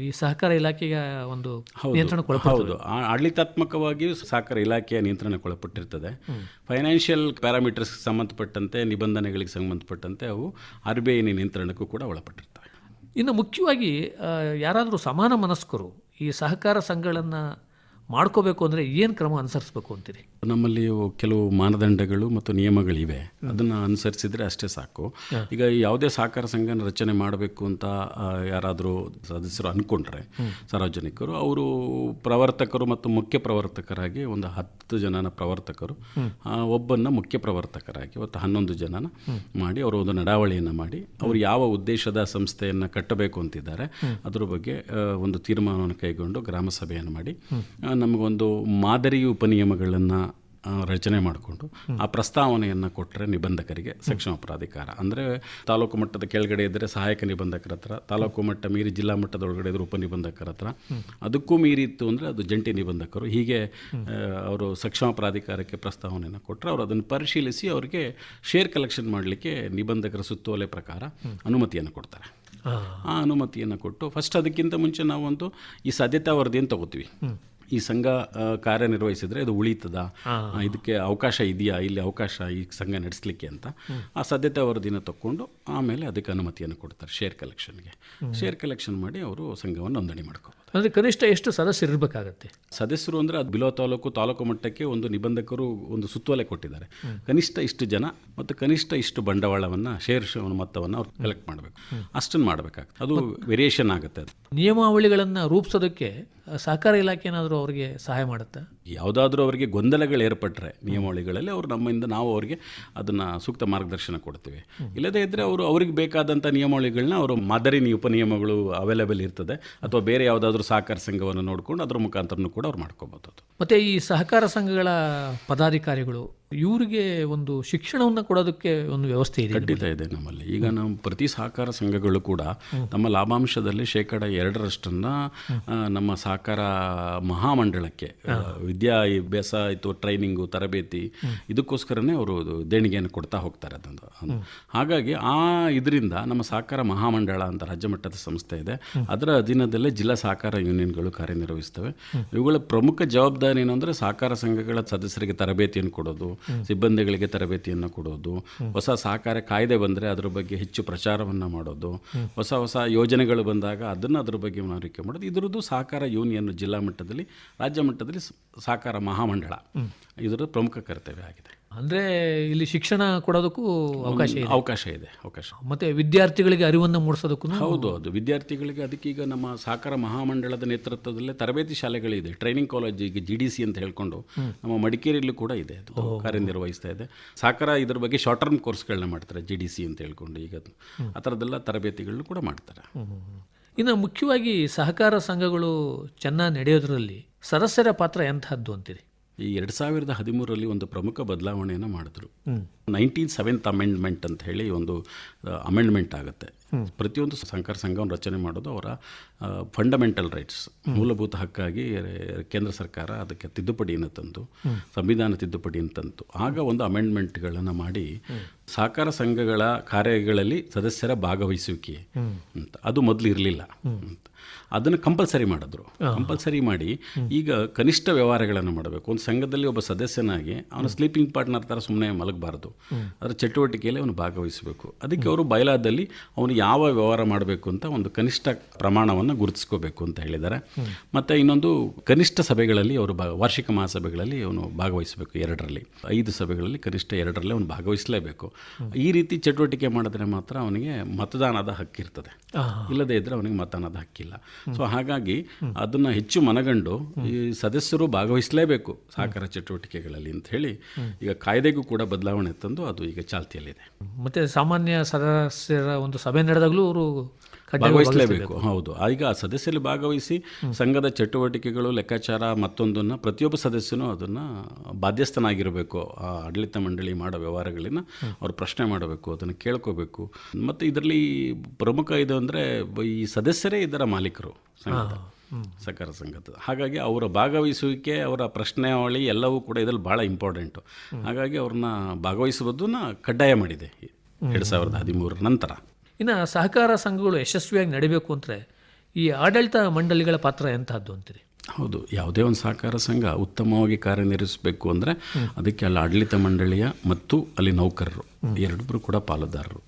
ಈ ಸಹಕಾರ ಇಲಾಖೆಗೆ ಒಂದು ನಿಯಂತ್ರಣ. ಹೌದು. ಆಡಳಿತಾತ್ಮಕವಾಗಿಯೂ ಸಹಕಾರ ಇಲಾಖೆಯ ನಿಯಂತ್ರಣಕ್ಕೊಳಪಟ್ಟಿರ್ತದೆ ಫೈನಾನ್ಷಿಯಲ್ ಪ್ಯಾರಾಮೀಟರ್ಸ್ಗೆ ಸಂಬಂಧಪಟ್ಟಂತೆ ನಿಬಂಧನೆಗಳಿಗೆ ಸಂಬಂಧಪಟ್ಟಂತೆ ಅವು ಆರ್ ಬಿ ಐ ನಿಯಂತ್ರಣಕ್ಕೂ ಕೂಡ ಒಳಪಟ್ಟಿರ್ತವೆ. ಇನ್ನು ಮುಖ್ಯವಾಗಿ ಯಾರಾದರೂ ಸಮಾನ ಮನಸ್ಕರು ಈ ಸಹಕಾರ ಸಂಘಗಳನ್ನು ಮಾಡ್ಕೋಬೇಕು ಅಂದರೆ ಏನು ಕ್ರಮ ಅನುಸರಿಸ್ಬೇಕು ಅಂತೀರಿ? ನಮ್ಮಲ್ಲಿ ಕೆಲವು ಮಾನದಂಡಗಳು ಮತ್ತು ನಿಯಮಗಳಿವೆ. ಅದನ್ನು ಅನುಸರಿಸಿದ್ರೆ ಅಷ್ಟೇ ಸಾಕು. ಈಗ ಯಾವುದೇ ಸಹಕಾರ ಸಂಘನ ರಚನೆ ಮಾಡಬೇಕು ಅಂತ ಯಾರಾದರೂ ಸದಸ್ಯರು ಅಂದ್ಕೊಂಡ್ರೆ ಸಾರ್ವಜನಿಕರು ಅವರು ಪ್ರವರ್ತಕರು ಮತ್ತು ಮುಖ್ಯ ಪ್ರವರ್ತಕರಾಗಿ ಒಂದು ಹತ್ತು ಜನನ ಪ್ರವರ್ತಕರು ಒಬ್ಬನ್ನ ಮುಖ್ಯ ಪ್ರವರ್ತಕರಾಗಿ ಮತ್ತು ಹನ್ನೊಂದು ಜನನ ಮಾಡಿ ಅವರು ಒಂದು ನಡಾವಳಿಯನ್ನು ಮಾಡಿ ಅವರು ಯಾವ ಉದ್ದೇಶದ ಸಂಸ್ಥೆಯನ್ನು ಕಟ್ಟಬೇಕು ಅಂತಿದ್ದಾರೆ ಅದ್ರ ಬಗ್ಗೆ ಒಂದು ತೀರ್ಮಾನವನ್ನು ಕೈಗೊಂಡು ಗ್ರಾಮ ಸಭೆಯನ್ನು ಮಾಡಿ ನಮಗೊಂದು ಮಾದರಿ ಉಪನಿಯಮಗಳನ್ನು ರಚನೆ ಮಾಡಿಕೊಂಡು ಆ ಪ್ರಸ್ತಾವನೆಯನ್ನು ಕೊಟ್ಟರೆ ನಿಬಂಧಕರಿಗೆ ಸಕ್ಷಮ ಪ್ರಾಧಿಕಾರ. ಅಂದರೆ ತಾಲೂಕು ಮಟ್ಟದ ಕೆಳಗಡೆ ಇದ್ದರೆ ಸಹಾಯಕ ನಿಬಂಧಕರ ಹತ್ರ ತಾಲೂಕು ಮಟ್ಟ ಮೀರಿ ಜಿಲ್ಲಾ ಮಟ್ಟದ ಒಳಗಡೆ ಇದ್ದರೆ ಉಪನಿಬಂಧಕರ ಹತ್ರ. ಅದಕ್ಕೂ ಮೀರಿ ಇತ್ತು ಅಂದರೆ ಅದು ಜಂಟಿ ನಿಬಂಧಕರು. ಹೀಗೆ ಅವರು ಸಕ್ಷಮ ಪ್ರಾಧಿಕಾರಕ್ಕೆ ಪ್ರಸ್ತಾವನೆಯನ್ನು ಕೊಟ್ಟರೆ ಅವರು ಅದನ್ನು ಪರಿಶೀಲಿಸಿ ಅವರಿಗೆ ಶೇರ್ ಕಲೆಕ್ಷನ್ ಮಾಡಲಿಕ್ಕೆ ನಿಬಂಧಕರ ಸುತ್ತೋಲೆ ಪ್ರಕಾರ ಅನುಮತಿಯನ್ನು ಕೊಡ್ತಾರೆ. ಆ. ಅನುಮತಿಯನ್ನು ಕೊಟ್ಟು ಫಸ್ಟ್ ಅದಕ್ಕಿಂತ ಮುಂಚೆ ನಾವೊಂದು ಈ ಸಾಧ್ಯತಾ ವರದಿಯನ್ನು ತಗೋತೀವಿ. ಈ ಸಂಘ ಕಾರ್ಯನಿರ್ವಹಿಸಿದ್ರೆ ಅದು ಉಳಿತದ. ಇದಕ್ಕೆ ಅವಕಾಶ ಇದೆಯಾ? ಇಲ್ಲಿ ಅವಕಾಶ ಈ ಸಂಘ ನಡೆಸಲಿಕ್ಕೆ ಅಂತ. ಆ ಸದ್ಯತೆ ವರದಿನ ತಕ್ಕೊಂಡು ಆಮೇಲೆ ಅದಕ್ಕೆ ಅನುಮತಿಯನ್ನು ಕೊಡ್ತಾರೆ ಶೇರ್ ಕಲೆಕ್ಷನ್ಗೆ ಶೇರ್ ಕಲೆಕ್ಷನ್ ಮಾಡಿ ಅವರು ಸಂಘವನ್ನು ನೋಂದಣಿ ಮಾಡ್ಕೋಬೋದು. ಅಂದರೆ ಕನಿಷ್ಠ ಎಷ್ಟು ಸದಸ್ಯರು ಇರಬೇಕಾಗತ್ತೆ? ಸದಸ್ಯರು ಅಂದರೆ ಅದು ಬಿಲೋ ತಾಲೂಕು ತಾಲೂಕು ಮಟ್ಟಕ್ಕೆ ಒಂದು ನಿಬಂಧಕರು ಒಂದು ಸುತ್ತೋಲೆ ಕೊಟ್ಟಿದ್ದಾರೆ. ಕನಿಷ್ಠ ಇಷ್ಟು ಜನ ಮತ್ತು ಕನಿಷ್ಠ ಇಷ್ಟು ಬಂಡವಾಳವನ್ನು ಶೇರ್ ಮೊತ್ತವನ್ನು ಅವ್ರು ಕಲೆಕ್ಟ್ ಮಾಡಬೇಕು. ಅಷ್ಟನ್ನು ಮಾಡಬೇಕಾಗ್ತದೆ ಅದು ವೇರಿಯೇಷನ್ ಆಗುತ್ತೆ ಅದು. ನಿಯಮಾವಳಿಗಳನ್ನು ರೂಪಿಸೋದಕ್ಕೆ ಸಹಕಾರ ಇಲಾಖೆ ಏನಾದರೂ ಅವರಿಗೆ ಸಹಾಯ ಮಾಡುತ್ತೆ? ಯಾವುದಾದ್ರೂ ಅವರಿಗೆ ಗೊಂದಲಗಳು ಏರ್ಪಟ್ಟರೆ ನಿಯಮಾವಳಿಗಳಲ್ಲಿ ಅವರು ನಮ್ಮಿಂದ ನಾವು ಅವರಿಗೆ ಅದನ್ನು ಸೂಕ್ತ ಮಾರ್ಗದರ್ಶನ ಕೊಡ್ತೀವಿ. ಇಲ್ಲದೇ ಇದ್ದರೆ ಅವರು ಅವ್ರಿಗೆ ಬೇಕಾದಂಥ ನಿಯಮಾವಳಿಗಳನ್ನ ಅವರು ಮಾದರಿ ಉಪನಿಯಮಗಳು ಅವೈಲೇಬಲ್ ಇರ್ತದೆ. ಅಥವಾ ಬೇರೆ ಯಾವುದಾದ್ರೂ ಸಹಕಾರ ಸಂಘವನ್ನು ನೋಡಿಕೊಂಡು ಅದರ ಮುಖಾಂತರನೂ ಕೂಡ ಅವ್ರು ಮಾಡ್ಕೊಬೋದು ಮತ್ತು ಈ ಸಹಕಾರ ಸಂಘಗಳ ಪದಾಧಿಕಾರಿಗಳು ಇವರಿಗೆ ಒಂದು ಶಿಕ್ಷಣವನ್ನು ಕೊಡೋದಕ್ಕೆ ಒಂದು ವ್ಯವಸ್ಥೆ ಇದೆ ಖಂಡಿತ ಇದೆ ನಮ್ಮಲ್ಲಿ. ಈಗ ನಮ್ಮ ಪ್ರತಿ ಸಹಕಾರ ಸಂಘಗಳು ಕೂಡ ತಮ್ಮ ಲಾಭಾಂಶದಲ್ಲಿ ಶೇಕಡ ಎರಡರಷ್ಟನ್ನು ನಮ್ಮ ಸಹಕಾರ ಮಹಾಮಂಡಳಕ್ಕೆ ವಿದ್ಯಾ ಅಭ್ಯಾಸ ಆಯಿತು ಟ್ರೈನಿಂಗು ತರಬೇತಿ ಇದಕ್ಕೋಸ್ಕರನೇ ಅವರು ದೇಣಿಗೆಯನ್ನು ಕೊಡ್ತಾ ಹೋಗ್ತಾರೆ ಅದೊಂದು. ಹಾಗಾಗಿ ಆ ಇದರಿಂದ ನಮ್ಮ ಸಹಕಾರ ಮಹಾಮಂಡಳ ಅಂತ ರಾಜ್ಯ ಮಟ್ಟದ ಸಂಸ್ಥೆ ಇದೆ. ಅದರ ಅಧೀನದಲ್ಲೇ ಜಿಲ್ಲಾ ಸಹಕಾರ ಯೂನಿಯನ್ಗಳು ಕಾರ್ಯನಿರ್ವಹಿಸ್ತವೆ. ಇವುಗಳ ಪ್ರಮುಖ ಜವಾಬ್ದಾರಿ ಏನು ಅಂದರೆ ಸಹಕಾರ ಸಂಘಗಳ ಸದಸ್ಯರಿಗೆ ತರಬೇತಿಯನ್ನು ಕೊಡೋದು ಸಿಬ್ಬಂದಿಗಳಿಗೆ ತರಬೇತಿಯನ್ನು ಕೊಡೋದು, ಹೊಸ ಸಹಕಾರ ಕಾಯ್ದೆ ಬಂದರೆ ಅದರ ಬಗ್ಗೆ ಹೆಚ್ಚು ಪ್ರಚಾರವನ್ನು ಮಾಡೋದು, ಹೊಸ ಹೊಸ ಯೋಜನೆಗಳು ಬಂದಾಗ ಅದನ್ನು ಅದ್ರ ಬಗ್ಗೆ ಮನವರಿಕೆ ಮಾಡೋದು. ಇದರದ್ದು ಸಹಕಾರ ಯೂನಿಯನ್ ಜಿಲ್ಲಾ ಮಟ್ಟದಲ್ಲಿ, ರಾಜ್ಯ ಮಟ್ಟದಲ್ಲಿ ಸಹಕಾರ ಮಹಾಮಂಡಳ. ಇದರ ಪ್ರಮುಖ ಕರ್ತವ್ಯ ಆಗಿದೆ. ಅಂದರೆ ಇಲ್ಲಿ ಶಿಕ್ಷಣ ಕೊಡೋದಕ್ಕೂ ಅವಕಾಶ ಇದೆ. ಅವಕಾಶ ಇದೆ ಅವಕಾಶ. ಮತ್ತು ವಿದ್ಯಾರ್ಥಿಗಳಿಗೆ ಅರಿವನ್ನು ಮೂಡಿಸೋದಕ್ಕೂ ಹೌದು ಅದು ವಿದ್ಯಾರ್ಥಿಗಳಿಗೆ ಅದಕ್ಕೀಗ ನಮ್ಮ ಸಹಕಾರ ಮಹಾಮಂಡಳದ ನೇತೃತ್ವದಲ್ಲೇ ತರಬೇತಿ ಶಾಲೆಗಳಿದೆ. ಟ್ರೈನಿಂಗ್ ಕಾಲೇಜ್ ಈಗ ಜಿ ಡಿ ಸಿ ಅಂತ ಹೇಳ್ಕೊಂಡು ನಮ್ಮ ಮಡಿಕೇರಿಯಲ್ಲೂ ಕೂಡ ಇದೆ ಅದು ಕಾರ್ಯನಿರ್ವಹಿಸ್ತಾ ಇದೆ. ಸಹಕಾರ ಇದ್ರ ಬಗ್ಗೆ ಶಾರ್ಟ್ ಟರ್ಮ್ ಕೋರ್ಸ್ಗಳನ್ನ ಮಾಡ್ತಾರೆ ಜಿ ಡಿ ಸಿ ಅಂತ ಹೇಳ್ಕೊಂಡು ಈಗ ಅದು. ಆ ಥರದ್ದೆಲ್ಲ ತರಬೇತಿಗಳನ್ನು ಕೂಡ ಮಾಡ್ತಾರೆ. ಇನ್ನು ಮುಖ್ಯವಾಗಿ ಸಹಕಾರ ಸಂಘಗಳು ಚೆನ್ನಾಗಿ ನಡೆಯೋದ್ರಲ್ಲಿ ಸದಸ್ಯರ ಪಾತ್ರ ಎಂಥದ್ದು ಅಂತೀರಿ? ಈ ಎರಡು ಸಾವಿರದ ಹದಿಮೂರರಲ್ಲಿ ಒಂದು ಪ್ರಮುಖ ಬದಲಾವಣೆಯನ್ನು ಮಾಡಿದ್ರು. ನೈನ್ಟೀನ್ ಸೆವೆಂತ್ ಅಮೆಂಡ್ಮೆಂಟ್ ಅಂತ ಹೇಳಿ ಒಂದು ಅಮೆಂಡ್ಮೆಂಟ್ ಆಗುತ್ತೆ. ಪ್ರತಿಯೊಂದು ಸಹಕಾರ ಸಂಘವನ್ನು ರಚನೆ ಮಾಡೋದು ಅವರ ಫಂಡಮೆಂಟಲ್ ರೈಟ್ಸ್ ಮೂಲಭೂತ ಹಕ್ಕಾಗಿ ಕೇಂದ್ರ ಸರ್ಕಾರ ಅದಕ್ಕೆ ತಿದ್ದುಪಡಿಯನ್ನು ತಂದು ಸಂವಿಧಾನ ತಿದ್ದುಪಡಿಯನ್ನು ತಂತು ಆಗ ಒಂದು ಅಮೆಂಡ್ಮೆಂಟ್ಗಳನ್ನು ಮಾಡಿ ಸಹಕಾರ ಸಂಘಗಳ ಕಾರ್ಯಗಳಲ್ಲಿ ಸದಸ್ಯರ ಭಾಗವಹಿಸುವಿಕೆ ಅಂತ. ಅದು ಮೊದಲು ಇರಲಿಲ್ಲ ಅದನ್ನು ಕಂಪಲ್ಸರಿ ಮಾಡಿದ್ರು. ಕಂಪಲ್ಸರಿ ಮಾಡಿ ಈಗ ಕನಿಷ್ಠ ವ್ಯವಹಾರಗಳನ್ನು ಮಾಡಬೇಕು. ಒಂದು ಸಂಘದಲ್ಲಿ ಒಬ್ಬ ಸದಸ್ಯನಾಗಿ ಅವನ ಸ್ಲೀಪಿಂಗ್ ಪಾರ್ಟ್ನರ್ ಥರ ಸುಮ್ಮನೆ ಮಲಗಬಾರ್ದು. ಅದರ ಚಟುವಟಿಕೆಯಲ್ಲಿ ಅವನು ಭಾಗವಹಿಸಬೇಕು. ಅದಕ್ಕೆ ಅವರು ಬಯಲಾದಲ್ಲಿ ಅವನು ಯಾವ ವ್ಯವಹಾರ ಮಾಡಬೇಕು ಅಂತ ಒಂದು ಕನಿಷ್ಠ ಪ್ರಮಾಣವನ್ನು ಗುರುತಿಸ್ಕೋಬೇಕು ಅಂತ ಹೇಳಿದ್ದಾರೆ. ಮತ್ತು ಇನ್ನೊಂದು ಕನಿಷ್ಠ ಸಭೆಗಳಲ್ಲಿ ಅವರು ವಾರ್ಷಿಕ ಮಹಾಸಭೆಗಳಲ್ಲಿ ಅವನು ಭಾಗವಹಿಸಬೇಕು ಎರಡರಲ್ಲಿ. ಐದು ಸಭೆಗಳಲ್ಲಿ ಕನಿಷ್ಠ ಎರಡರಲ್ಲಿ ಅವನು ಭಾಗವಹಿಸಲೇಬೇಕು. ಈ ರೀತಿ ಚಟುವಟಿಕೆ ಮಾಡಿದ್ರೆ ಮಾತ್ರ ಅವನಿಗೆ ಮತದಾನದ ಹಕ್ಕಿರ್ತದೆ ಇಲ್ಲದೇ ಇದ್ದರೆ ಅವನಿಗೆ ಮತದಾನದ ಹಕ್ಕಿಲ್ಲ ಸೊ ಹಾಗಾಗಿ ಅದನ್ನು ಹೆಚ್ಚು ಮನಗಂಡು ಈ ಸದಸ್ಯರು ಭಾಗವಹಿಸಲೇಬೇಕು ಸಹಕಾರ ಚಟುವಟಿಕೆಗಳಲ್ಲಿ ಅಂತ ಹೇಳಿ ಈಗ ಕಾಯ್ದೆಗೂ ಕೂಡ ಬದಲಾವಣೆ ತಂದು ಅದು ಈಗ ಚಾಲ್ತಿಯಲ್ಲಿದೆ. ಮತ್ತೆ ಸಾಮಾನ್ಯ ಸದಸ್ಯರ ಒಂದು ಸಭೆ ನಡೆದಾಗಲೂ ಅವರು ಭಾಗವಹಿಸಲೇಬೇಕು. ಹೌದು. ಈಗ ಆ ಸದಸ್ಯರಲ್ಲಿ ಭಾಗವಹಿಸಿ ಸಂಘದ ಚಟುವಟಿಕೆಗಳು ಲೆಕ್ಕಾಚಾರ ಮತ್ತೊಂದನ್ನು ಪ್ರತಿಯೊಬ್ಬ ಸದಸ್ಯನೂ ಅದನ್ನು ಬಾಧ್ಯಸ್ಥನಾಗಿರಬೇಕು. ಆ ಆಡಳಿತ ಮಂಡಳಿ ಮಾಡೋ ವ್ಯವಹಾರಗಳನ್ನ ಅವರು ಪ್ರಶ್ನೆ ಮಾಡಬೇಕು ಅದನ್ನು ಕೇಳ್ಕೋಬೇಕು. ಮತ್ತು ಇದರಲ್ಲಿ ಪ್ರಮುಖ ಇದು ಅಂದರೆ ಈ ಸದಸ್ಯರೇ ಇದರ ಮಾಲೀಕರು ಸಂಘದ ಸಹಕಾರ ಸಂಘದ. ಹಾಗಾಗಿ ಅವರ ಭಾಗವಹಿಸುವಿಕೆ ಅವರ ಪ್ರಶ್ನಾವಳಿ ಎಲ್ಲವೂ ಕೂಡ ಇದರಲ್ಲಿ ಭಾಳ ಇಂಪಾರ್ಟೆಂಟು ಹಾಗಾಗಿ ಅವ್ರನ್ನ ಭಾಗವಹಿಸುವುದನ್ನ ಕಡ್ಡಾಯ ಮಾಡಿದೆ ಎರಡು ಸಾವಿರದ ಹದಿಮೂರರ ನಂತರ. ಇನ್ನು ಸಹಕಾರ ಸಂಘಗಳು ಯಶಸ್ವಿಯಾಗಿ ನಡಿಬೇಕು ಅಂದರೆ ಈ ಆಡಳಿತ ಮಂಡಳಿಗಳ ಪಾತ್ರ ಎಂಥದ್ದು ಅಂತೀರಿ? ಹೌದು ಯಾವುದೇ ಒಂದು ಸಹಕಾರ ಸಂಘ ಉತ್ತಮವಾಗಿ ಕಾರ್ಯನಿರ್ವಹಿಸಬೇಕು ಅಂದರೆ ಅದಕ್ಕೆ ಅಲ್ಲಿ ಆಡಳಿತ ಮಂಡಳಿಯ ಮತ್ತು ಅಲ್ಲಿ ನೌಕರರು ಎರಡೂ ಕೂಡ ಪಾಲುದಾರರು.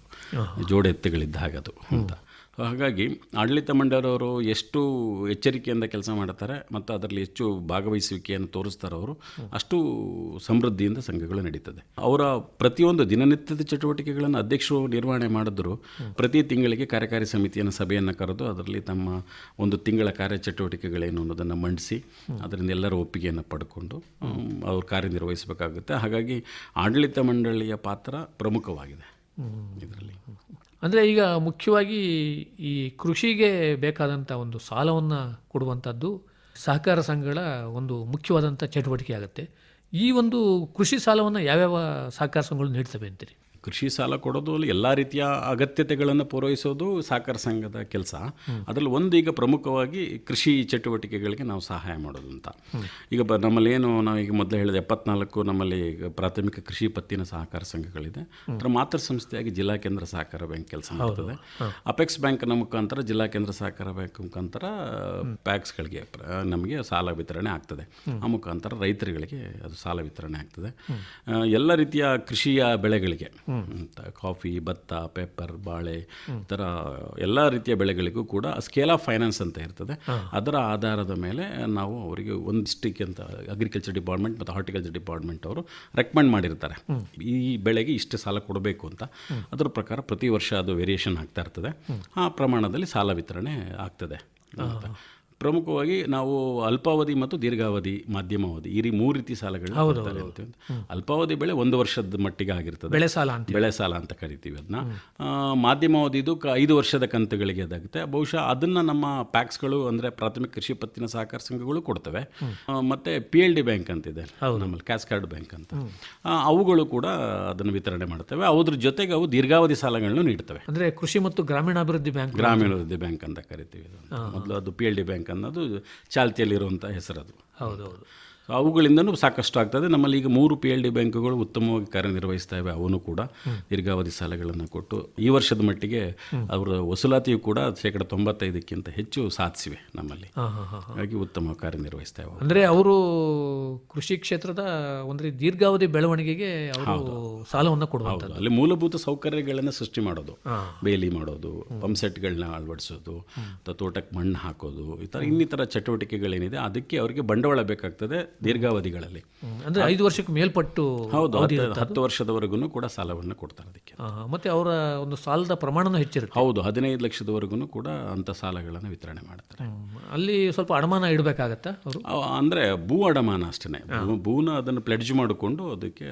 ಜೋಡೆತ್ತುಗಳಿದ್ದ ಹಾಗದು ಅಂತ. ಹಾಗಾಗಿ ಆಡಳಿತ ಮಂಡಳಿಯವರು ಎಷ್ಟು ಎಚ್ಚರಿಕೆಯಿಂದ ಕೆಲಸ ಮಾಡ್ತಾರೆ ಮತ್ತು ಅದರಲ್ಲಿ ಹೆಚ್ಚು ಭಾಗವಹಿಸುವಿಕೆಯನ್ನು ತೋರಿಸ್ತಾರೆ ಅವರು ಅಷ್ಟು ಸಮೃದ್ಧಿಯಿಂದ ಸಂಘಗಳು ನಡೀತದೆ. ಅವರ ಪ್ರತಿಯೊಂದು ದಿನನಿತ್ಯದ ಚಟುವಟಿಕೆಗಳನ್ನು ಅಧ್ಯಕ್ಷರು ನಿರ್ವಹಣೆ ಮಾಡಿದ್ರು ಪ್ರತಿ ತಿಂಗಳಿಗೆ ಕಾರ್ಯಕಾರಿ ಸಮಿತಿಯನ್ನು ಸಭೆಯನ್ನು ಕರೆದು ಅದರಲ್ಲಿ ತಮ್ಮ ಒಂದು ತಿಂಗಳ ಕಾರ್ಯಚಟುವಟಿಕೆಗಳೇನು ಅನ್ನೋದನ್ನು ಮಂಡಿಸಿ ಅದರಿಂದ ಎಲ್ಲರ ಒಪ್ಪಿಗೆಯನ್ನು ಪಡ್ಕೊಂಡು ಅವರು ಅವ್ರು ಕಾರ್ಯನಿರ್ವಹಿಸಬೇಕಾಗುತ್ತೆ. ಹಾಗಾಗಿ ಆಡಳಿತ ಮಂಡಳಿಯ ಪಾತ್ರ ಪ್ರಮುಖವಾಗಿದೆ. ಇದರಲ್ಲಿ. ಅಂದರೆ ಈಗ ಮುಖ್ಯವಾಗಿ ಈ ಕೃಷಿಗೆ ಬೇಕಾದಂಥ ಒಂದು ಸಾಲವನ್ನು ಕೊಡುವಂಥದ್ದು ಸಹಕಾರ ಸಂಘಗಳ ಒಂದು ಮುಖ್ಯವಾದಂಥ ಚಟುವಟಿಕೆ ಆಗುತ್ತೆ. ಈ ಒಂದು ಕೃಷಿ ಸಾಲವನ್ನು ಯಾವ್ಯಾವ ಸಹಕಾರ ಸಂಘಗಳು ನೀಡ್ತವೆ ಅಂತೀರಿ? ಕೃಷಿ ಸಾಲ ಕೊಡೋದು ಅಲ್ಲಿ ಎಲ್ಲ ರೀತಿಯ ಅಗತ್ಯತೆಗಳನ್ನು ಪೂರೈಸೋದು ಸಹಕಾರ ಸಂಘದ ಕೆಲಸ. ಅದರಲ್ಲಿ ಒಂದು ಈಗ ಪ್ರಮುಖವಾಗಿ ಕೃಷಿ ಚಟುವಟಿಕೆಗಳಿಗೆ ನಾವು ಸಹಾಯ ಮಾಡೋದು ಅಂತ. ಈಗ ಬ ನಮ್ಮಲ್ಲಿ ಏನು ನಾವು ಈಗ ಮೊದಲು ಹೇಳಿದ ಎಪ್ಪತ್ನಾಲ್ಕು ನಮ್ಮಲ್ಲಿ ಈಗ ಪ್ರಾಥಮಿಕ ಕೃಷಿ ಪತ್ತಿನ ಸಹಕಾರ ಸಂಘಗಳಿದೆ. ಅದರ ಮಾತೃ ಸಂಸ್ಥೆಯಾಗಿ ಜಿಲ್ಲಾ ಕೇಂದ್ರ ಸಹಕಾರ ಬ್ಯಾಂಕ್ ಕೆಲಸ ಮಾಡ್ತದೆ. ಅಪೆಕ್ಸ್ ಬ್ಯಾಂಕ್ನ ಮುಖಾಂತರ ಜಿಲ್ಲಾ ಕೇಂದ್ರ ಸಹಕಾರ ಬ್ಯಾಂಕ್ ಮುಖಾಂತರ ಪ್ಯಾಕ್ಸ್ಗಳಿಗೆ ನಮಗೆ ಸಾಲ ವಿತರಣೆ ಆಗ್ತದೆ. ಆ ಮುಖಾಂತರ ರೈತರುಗಳಿಗೆ ಅದು ಸಾಲ ವಿತರಣೆ ಆಗ್ತದೆ. ಎಲ್ಲ ರೀತಿಯ ಕೃಷಿಯ ಬೆಳೆಗಳಿಗೆ. ಕಾಫಿ ಭತ್ತ ಪೇಪರ್ ಬಾಳೆ ಈ ಥರ ಎಲ್ಲ ರೀತಿಯ ಬೆಳೆಗಳಿಗೂ ಕೂಡ ಸ್ಕೇಲ್ ಆಫ್ ಫೈನಾನ್ಸ್ ಅಂತ ಇರ್ತದೆ. ಅದರ ಆಧಾರದ ಮೇಲೆ ನಾವು ಅವರಿಗೆ ಒಂದು ಡಿಸ್ಟಿಕ್ ಅಂತ ಅಗ್ರಿಕಲ್ಚರ್ ಡಿಪಾರ್ಟ್ಮೆಂಟ್ ಮತ್ತು ಹಾರ್ಟಿಕಲ್ಚರ್ ಡಿಪಾರ್ಟ್ಮೆಂಟ್ ಅವರು ರೆಕಮೆಂಡ್ ಮಾಡಿರ್ತಾರೆ. ಈ ಬೆಳೆಗೆ ಇಷ್ಟು ಸಾಲ ಕೊಡಬೇಕು ಅಂತ. ಅದರ ಪ್ರಕಾರ ಪ್ರತಿ ವರ್ಷ ಅದು ವೇರಿಯೇಷನ್ ಆಗ್ತಾ ಇರ್ತದೆ. ಆ ಪ್ರಮಾಣದಲ್ಲಿ ಸಾಲ ವಿತರಣೆ ಆಗ್ತದೆ. ಪ್ರಮುಖವಾಗಿ ನಾವು ಅಲ್ಪಾವಧಿ ಮತ್ತು ದೀರ್ಘಾವಧಿ ಮಾಧ್ಯಮಾವಧಿ ಈ ಮೂರು ರೀತಿ ಸಾಲಗಳು ಅಲ್ಪಾವಧಿ ಬೆಳೆ ಒಂದು ವರ್ಷದ ಮಟ್ಟಿಗೆ ಆಗಿರ್ತದೆ. ಬೆಳೆ ಸಾಲ ಅಂತ ಬೆಳೆ ಸಾಲ ಅಂತ ಕರಿತೀವಿ ಅದನ್ನ ಮಾಧ್ಯಮಾವಧಿದು ಇದು ಐದು ವರ್ಷದ ಕಂತುಗಳಿಗೆ ಅದಾಗುತ್ತೆ. ಬಹುಶಃ ಅದನ್ನ ನಮ್ಮ ಪ್ಯಾಕ್ಸ್ಗಳು ಅಂದ್ರೆ ಪ್ರಾಥಮಿಕ ಕೃಷಿ ಪತ್ತಿನ ಸಹಕಾರ ಸಂಘಗಳು ಕೊಡ್ತವೆ. ಮತ್ತೆ ಪಿ ಎಲ್ ಡಿ ಬ್ಯಾಂಕ್ ಅಂತಿದೆ ನಮ್ಮಲ್ಲಿ ಕ್ಯಾಶ್ ಕಾರ್ಡ್ ಬ್ಯಾಂಕ್ ಅಂತ. ಅವುಗಳು ಕೂಡ ಅದನ್ನು ವಿತರಣೆ ಮಾಡ್ತವೆ. ಅದ್ರ ಜೊತೆಗೆ ಅವು ದೀರ್ಘಾವಧಿ ಸಾಲಗಳನ್ನು ನೀಡ್ತವೆ. ಅಂದ್ರೆ ಕೃಷಿ ಮತ್ತು ಗ್ರಾಮೀಣಾಭಿವೃದ್ಧಿ ಬ್ಯಾಂಕ್ ಗ್ರಾಮೀಣಾಭಿವೃದ್ಧಿ ಬ್ಯಾಂಕ್ ಅಂತ ಕರಿತೀವಿ. ಮೊದಲು ಅದು ಪಿ ಎಲ್ ಡಿ ಬ್ಯಾಂಕ್ ಅನ್ನೋದು ಚಾಲ್ತಿಯಲ್ಲಿರುವಂಥ ಹೆಸರದು. ಹೌದೌದು. ಅವುಗಳಿಂದನೂ ಸಾಕಷ್ಟು ಆಗ್ತದೆ. ನಮ್ಮಲ್ಲಿ ಈಗ ಮೂರು ಪಿ ಎಲ್ ಡಿ ಬ್ಯಾಂಕುಗಳು ಉತ್ತಮವಾಗಿ ಕಾರ್ಯನಿರ್ವಹಿಸ್ತಾ ಇವೆ ಅವನು ಕೂಡ ದೀರ್ಘಾವಧಿ ಸಾಲಗಳನ್ನು ಕೊಟ್ಟು ಈ ವರ್ಷದ ಮಟ್ಟಿಗೆ ಅವರ ವಸೂಲಾತಿಯು ಕೂಡ ಶೇಕಡ ತೊಂಬತ್ತೈದಕ್ಕಿಂತ ಹೆಚ್ಚು ಸಾಧಿಸಿವೆ ನಮ್ಮಲ್ಲಿ. ಹಾಗಾಗಿ ಉತ್ತಮ ಕಾರ್ಯನಿರ್ವಹಿಸ್ತಾ ಇವೆ. ಅಂದರೆ ಅವರು ಕೃಷಿ ಕ್ಷೇತ್ರದ ಒಂದು ದೀರ್ಘಾವಧಿ ಬೆಳವಣಿಗೆಗೆ ಅವರು ಸಾಲವನ್ನು ಕೊಡುವಂಥದ್ದು. ಅಲ್ಲಿ ಮೂಲಭೂತ ಸೌಕರ್ಯಗಳನ್ನು ಸೃಷ್ಟಿ ಮಾಡೋದು. ಬೇಲಿ ಮಾಡೋದು ಪಂಪ್ಸೆಟ್ಗಳನ್ನ ಅಳವಡಿಸೋದು ಅಥವಾ ತೋಟಕ್ಕೆ ಮಣ್ಣು ಹಾಕೋದು ಈ ಥರ ಇನ್ನಿತರ ಚಟುವಟಿಕೆಗಳೇನಿದೆ ಅದಕ್ಕೆ ಅವರಿಗೆ ಬಂಡವಾಳ ಬೇಕಾಗ್ತದೆ. ದೀರ್ಘಾವಧಿಗಳಲ್ಲಿ. ಅಂದರೆ ಐದು ವರ್ಷಕ್ಕೆ ಮೇಲ್ಪಟ್ಟು ಹೌದು ಹತ್ತು ವರ್ಷದವರೆಗೂ ಕೂಡ ಸಾಲವನ್ನು ಕೊಡ್ತಾರೆ ಅದಕ್ಕೆ. ಮತ್ತೆ ಅವರ ಒಂದು ಸಾಲದ ಪ್ರಮಾಣನೂ ಹೆಚ್ಚಿರುತ್ತೆ. ಹೌದು ಹದಿನೈದು ಲಕ್ಷದವರೆಗೂ ಕೂಡ ಅಂಥ ಸಾಲಗಳನ್ನು ವಿತರಣೆ ಮಾಡ್ತಾರೆ. ಅಲ್ಲಿ ಸ್ವಲ್ಪ ಅಡಮಾನ ಇಡಬೇಕಾಗತ್ತಾ ಅವರು? ಅವ- ಅಂದ್ರೆ ಭೂ ಅಡಮಾನ ಅಷ್ಟೇ ಭೂನ ಅದನ್ನು ಪ್ಲೆಡ್ಜ್ ಮಾಡಿಕೊಂಡು ಅದಕ್ಕೆ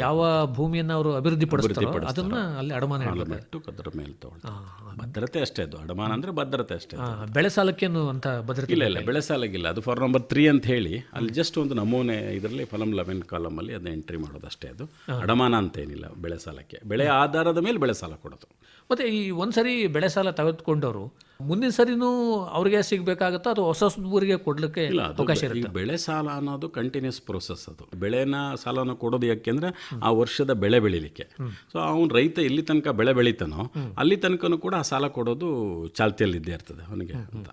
ಯಾವ ಭೂಮಿಯನ್ನು ಅವರು ಅಭಿವೃದ್ಧಿ ಪಡಿಸ್ತಾರೆ ಅದನ್ನ ಅಲ್ಲಿ ಅಡಮಾನ ಇಡಬೇಕು ಅದರ ಮೇಲೆ ತಗೊಳ್ತಾರೆ. ಭದ್ರತೆ ಅಷ್ಟೇ ಅದು. ಅಡಮಾನ ಅಂದ್ರೆ ಭದ್ರತೆ ಅಷ್ಟೇ ಬೆಳೆ ಸಾಲಕ್ಕೇನು ಅಂತ ಭದ್ರತೆ ಇಲ್ಲ ಇಲ್ಲ ಬೆಳೆ ಸಾಲಗಿಲ್ಲ ಅದು ಫಾರ್ ನಂಬರ್ ತ್ರೀ ಅಂತ ಹೇಳಿ ಅಲ್ಲಿ ಜಸ್ಟ್ ಒಂದು ನಮೂನೆ ಇದರಲ್ಲಿ ಫಲಂ ಲೆವೆನ್ ಕಾಲಮಲ್ಲಿ ಅದನ್ನ ಎಂಟ್ರಿ ಮಾಡೋದು ಅಷ್ಟೇ ಅದು ಅಡಮಾನ ಅಂತ ಏನಿಲ್ಲ ಬೆಳೆ ಸಾಲಕ್ಕೆ. ಬೆಳೆ ಆಧಾರದ ಮೇಲೆ ಬೆಳೆ ಸಾಲ ಕೊಡೋದು. ಮತ್ತೆ ಈ ಒಂದ್ಸರಿ ಬೆಳೆ ಸಾಲ ತೆಗೆದುಕೊಂಡವರು ಮುಂದಿನ ಸರಿನೂ ಅವ್ರಿಗೆ ಸಿಗ್ಬೇಕಾಗತ್ತಾ ಅಥವಾ ಹೊಸ ಊರಿಗೆ ಕೊಡ್ಲಿಕ್ಕೆ ಅವಕಾಶ ಇರುತ್ತೆ? ಬೆಳೆ ಸಾಲ ಅನ್ನೋದು ಕಂಟಿನ್ಯೂಸ್ ಪ್ರೊಸೆಸ್ ಅದು. ಬೆಳೆನ ಸಾಲನ ಕೊಡೋದು ಯಾಕೆಂದ್ರೆ ಆ ವರ್ಷದ ಬೆಳೆ ಬೆಳಿಲಿಕ್ಕೆ. ಸೊ ಅವ್ನು ರೈತ ಎಲ್ಲಿ ತನಕ ಬೆಳೆ ಬೆಳಿತಾನೋ ಅಲ್ಲಿ ತನಕನೂ ಕೂಡ ಆ ಸಾಲ ಕೊಡೋದು ಚಾಲ್ತಿಯಲ್ಲಿ ಇದ್ದೇ ಇರ್ತದೆ ಅವನಿಗೆ ಅಂತ.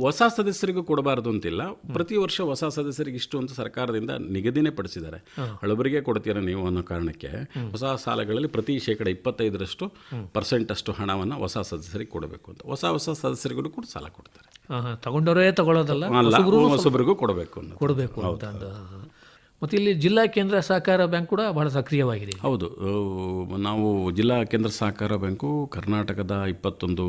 ಹೊಸ ಸದಸ್ಯರಿಗೂ ಕೊಡಬಾರದು ಅಂತಿಲ್ಲ. ಪ್ರತಿ ವರ್ಷ ಹೊಸ ಸದಸ್ಯರಿಗೆ ಇಷ್ಟು ಅಂತ ಸರ್ಕಾರದಿಂದ ನಿಗದಿನೇ ಪಡಿಸಿದ್ದಾರೆ. ಹಳಬರಿಗೆ ಕೊಡ್ತೀರಾ ನೀವು ಅನ್ನೋ ಕಾರಣಕ್ಕೆ ಹೊಸ ಸಾಲಗಳಲ್ಲಿ ಪ್ರತಿ ಶೇಕಡ ಇಪ್ಪತ್ತೈದರಷ್ಟು ಪರ್ಸೆಂಟ್ ಅಷ್ಟು ಹಣವನ್ನು ಹೊಸ ಸದಸ್ಯರಿಗೆ ಕೊಡಬೇಕು ಅಂತ. ಹೊಸ ಹೊಸ ಸದಸ್ಯರಿಗೂ ಕೂಡ ಸಾಲ ಕೊಡ್ತಾರೆ. ತಗೊಂಡವರೇ ತಗೊಳ್ಳೋದಲ್ಲ ಹೊಸಬ್ರಿಗೂ ಕೊಡಬೇಕು ಕೊಡಬೇಕು ಅಂತ ಮತ್ತೆ ಇಲ್ಲಿ ಜಿಲ್ಲಾ ಕೇಂದ್ರ ಸಹಕಾರ ಬ್ಯಾಂಕ್ ಕೂಡ ಬಹಳ ಸಕ್ರಿಯವಾಗಿದೆ ಹೌದು ನಾವು ಜಿಲ್ಲಾ ಕೇಂದ್ರ ಸಹಕಾರ ಬ್ಯಾಂಕು ಕರ್ನಾಟಕದ ಇಪ್ಪತ್ತೊಂದು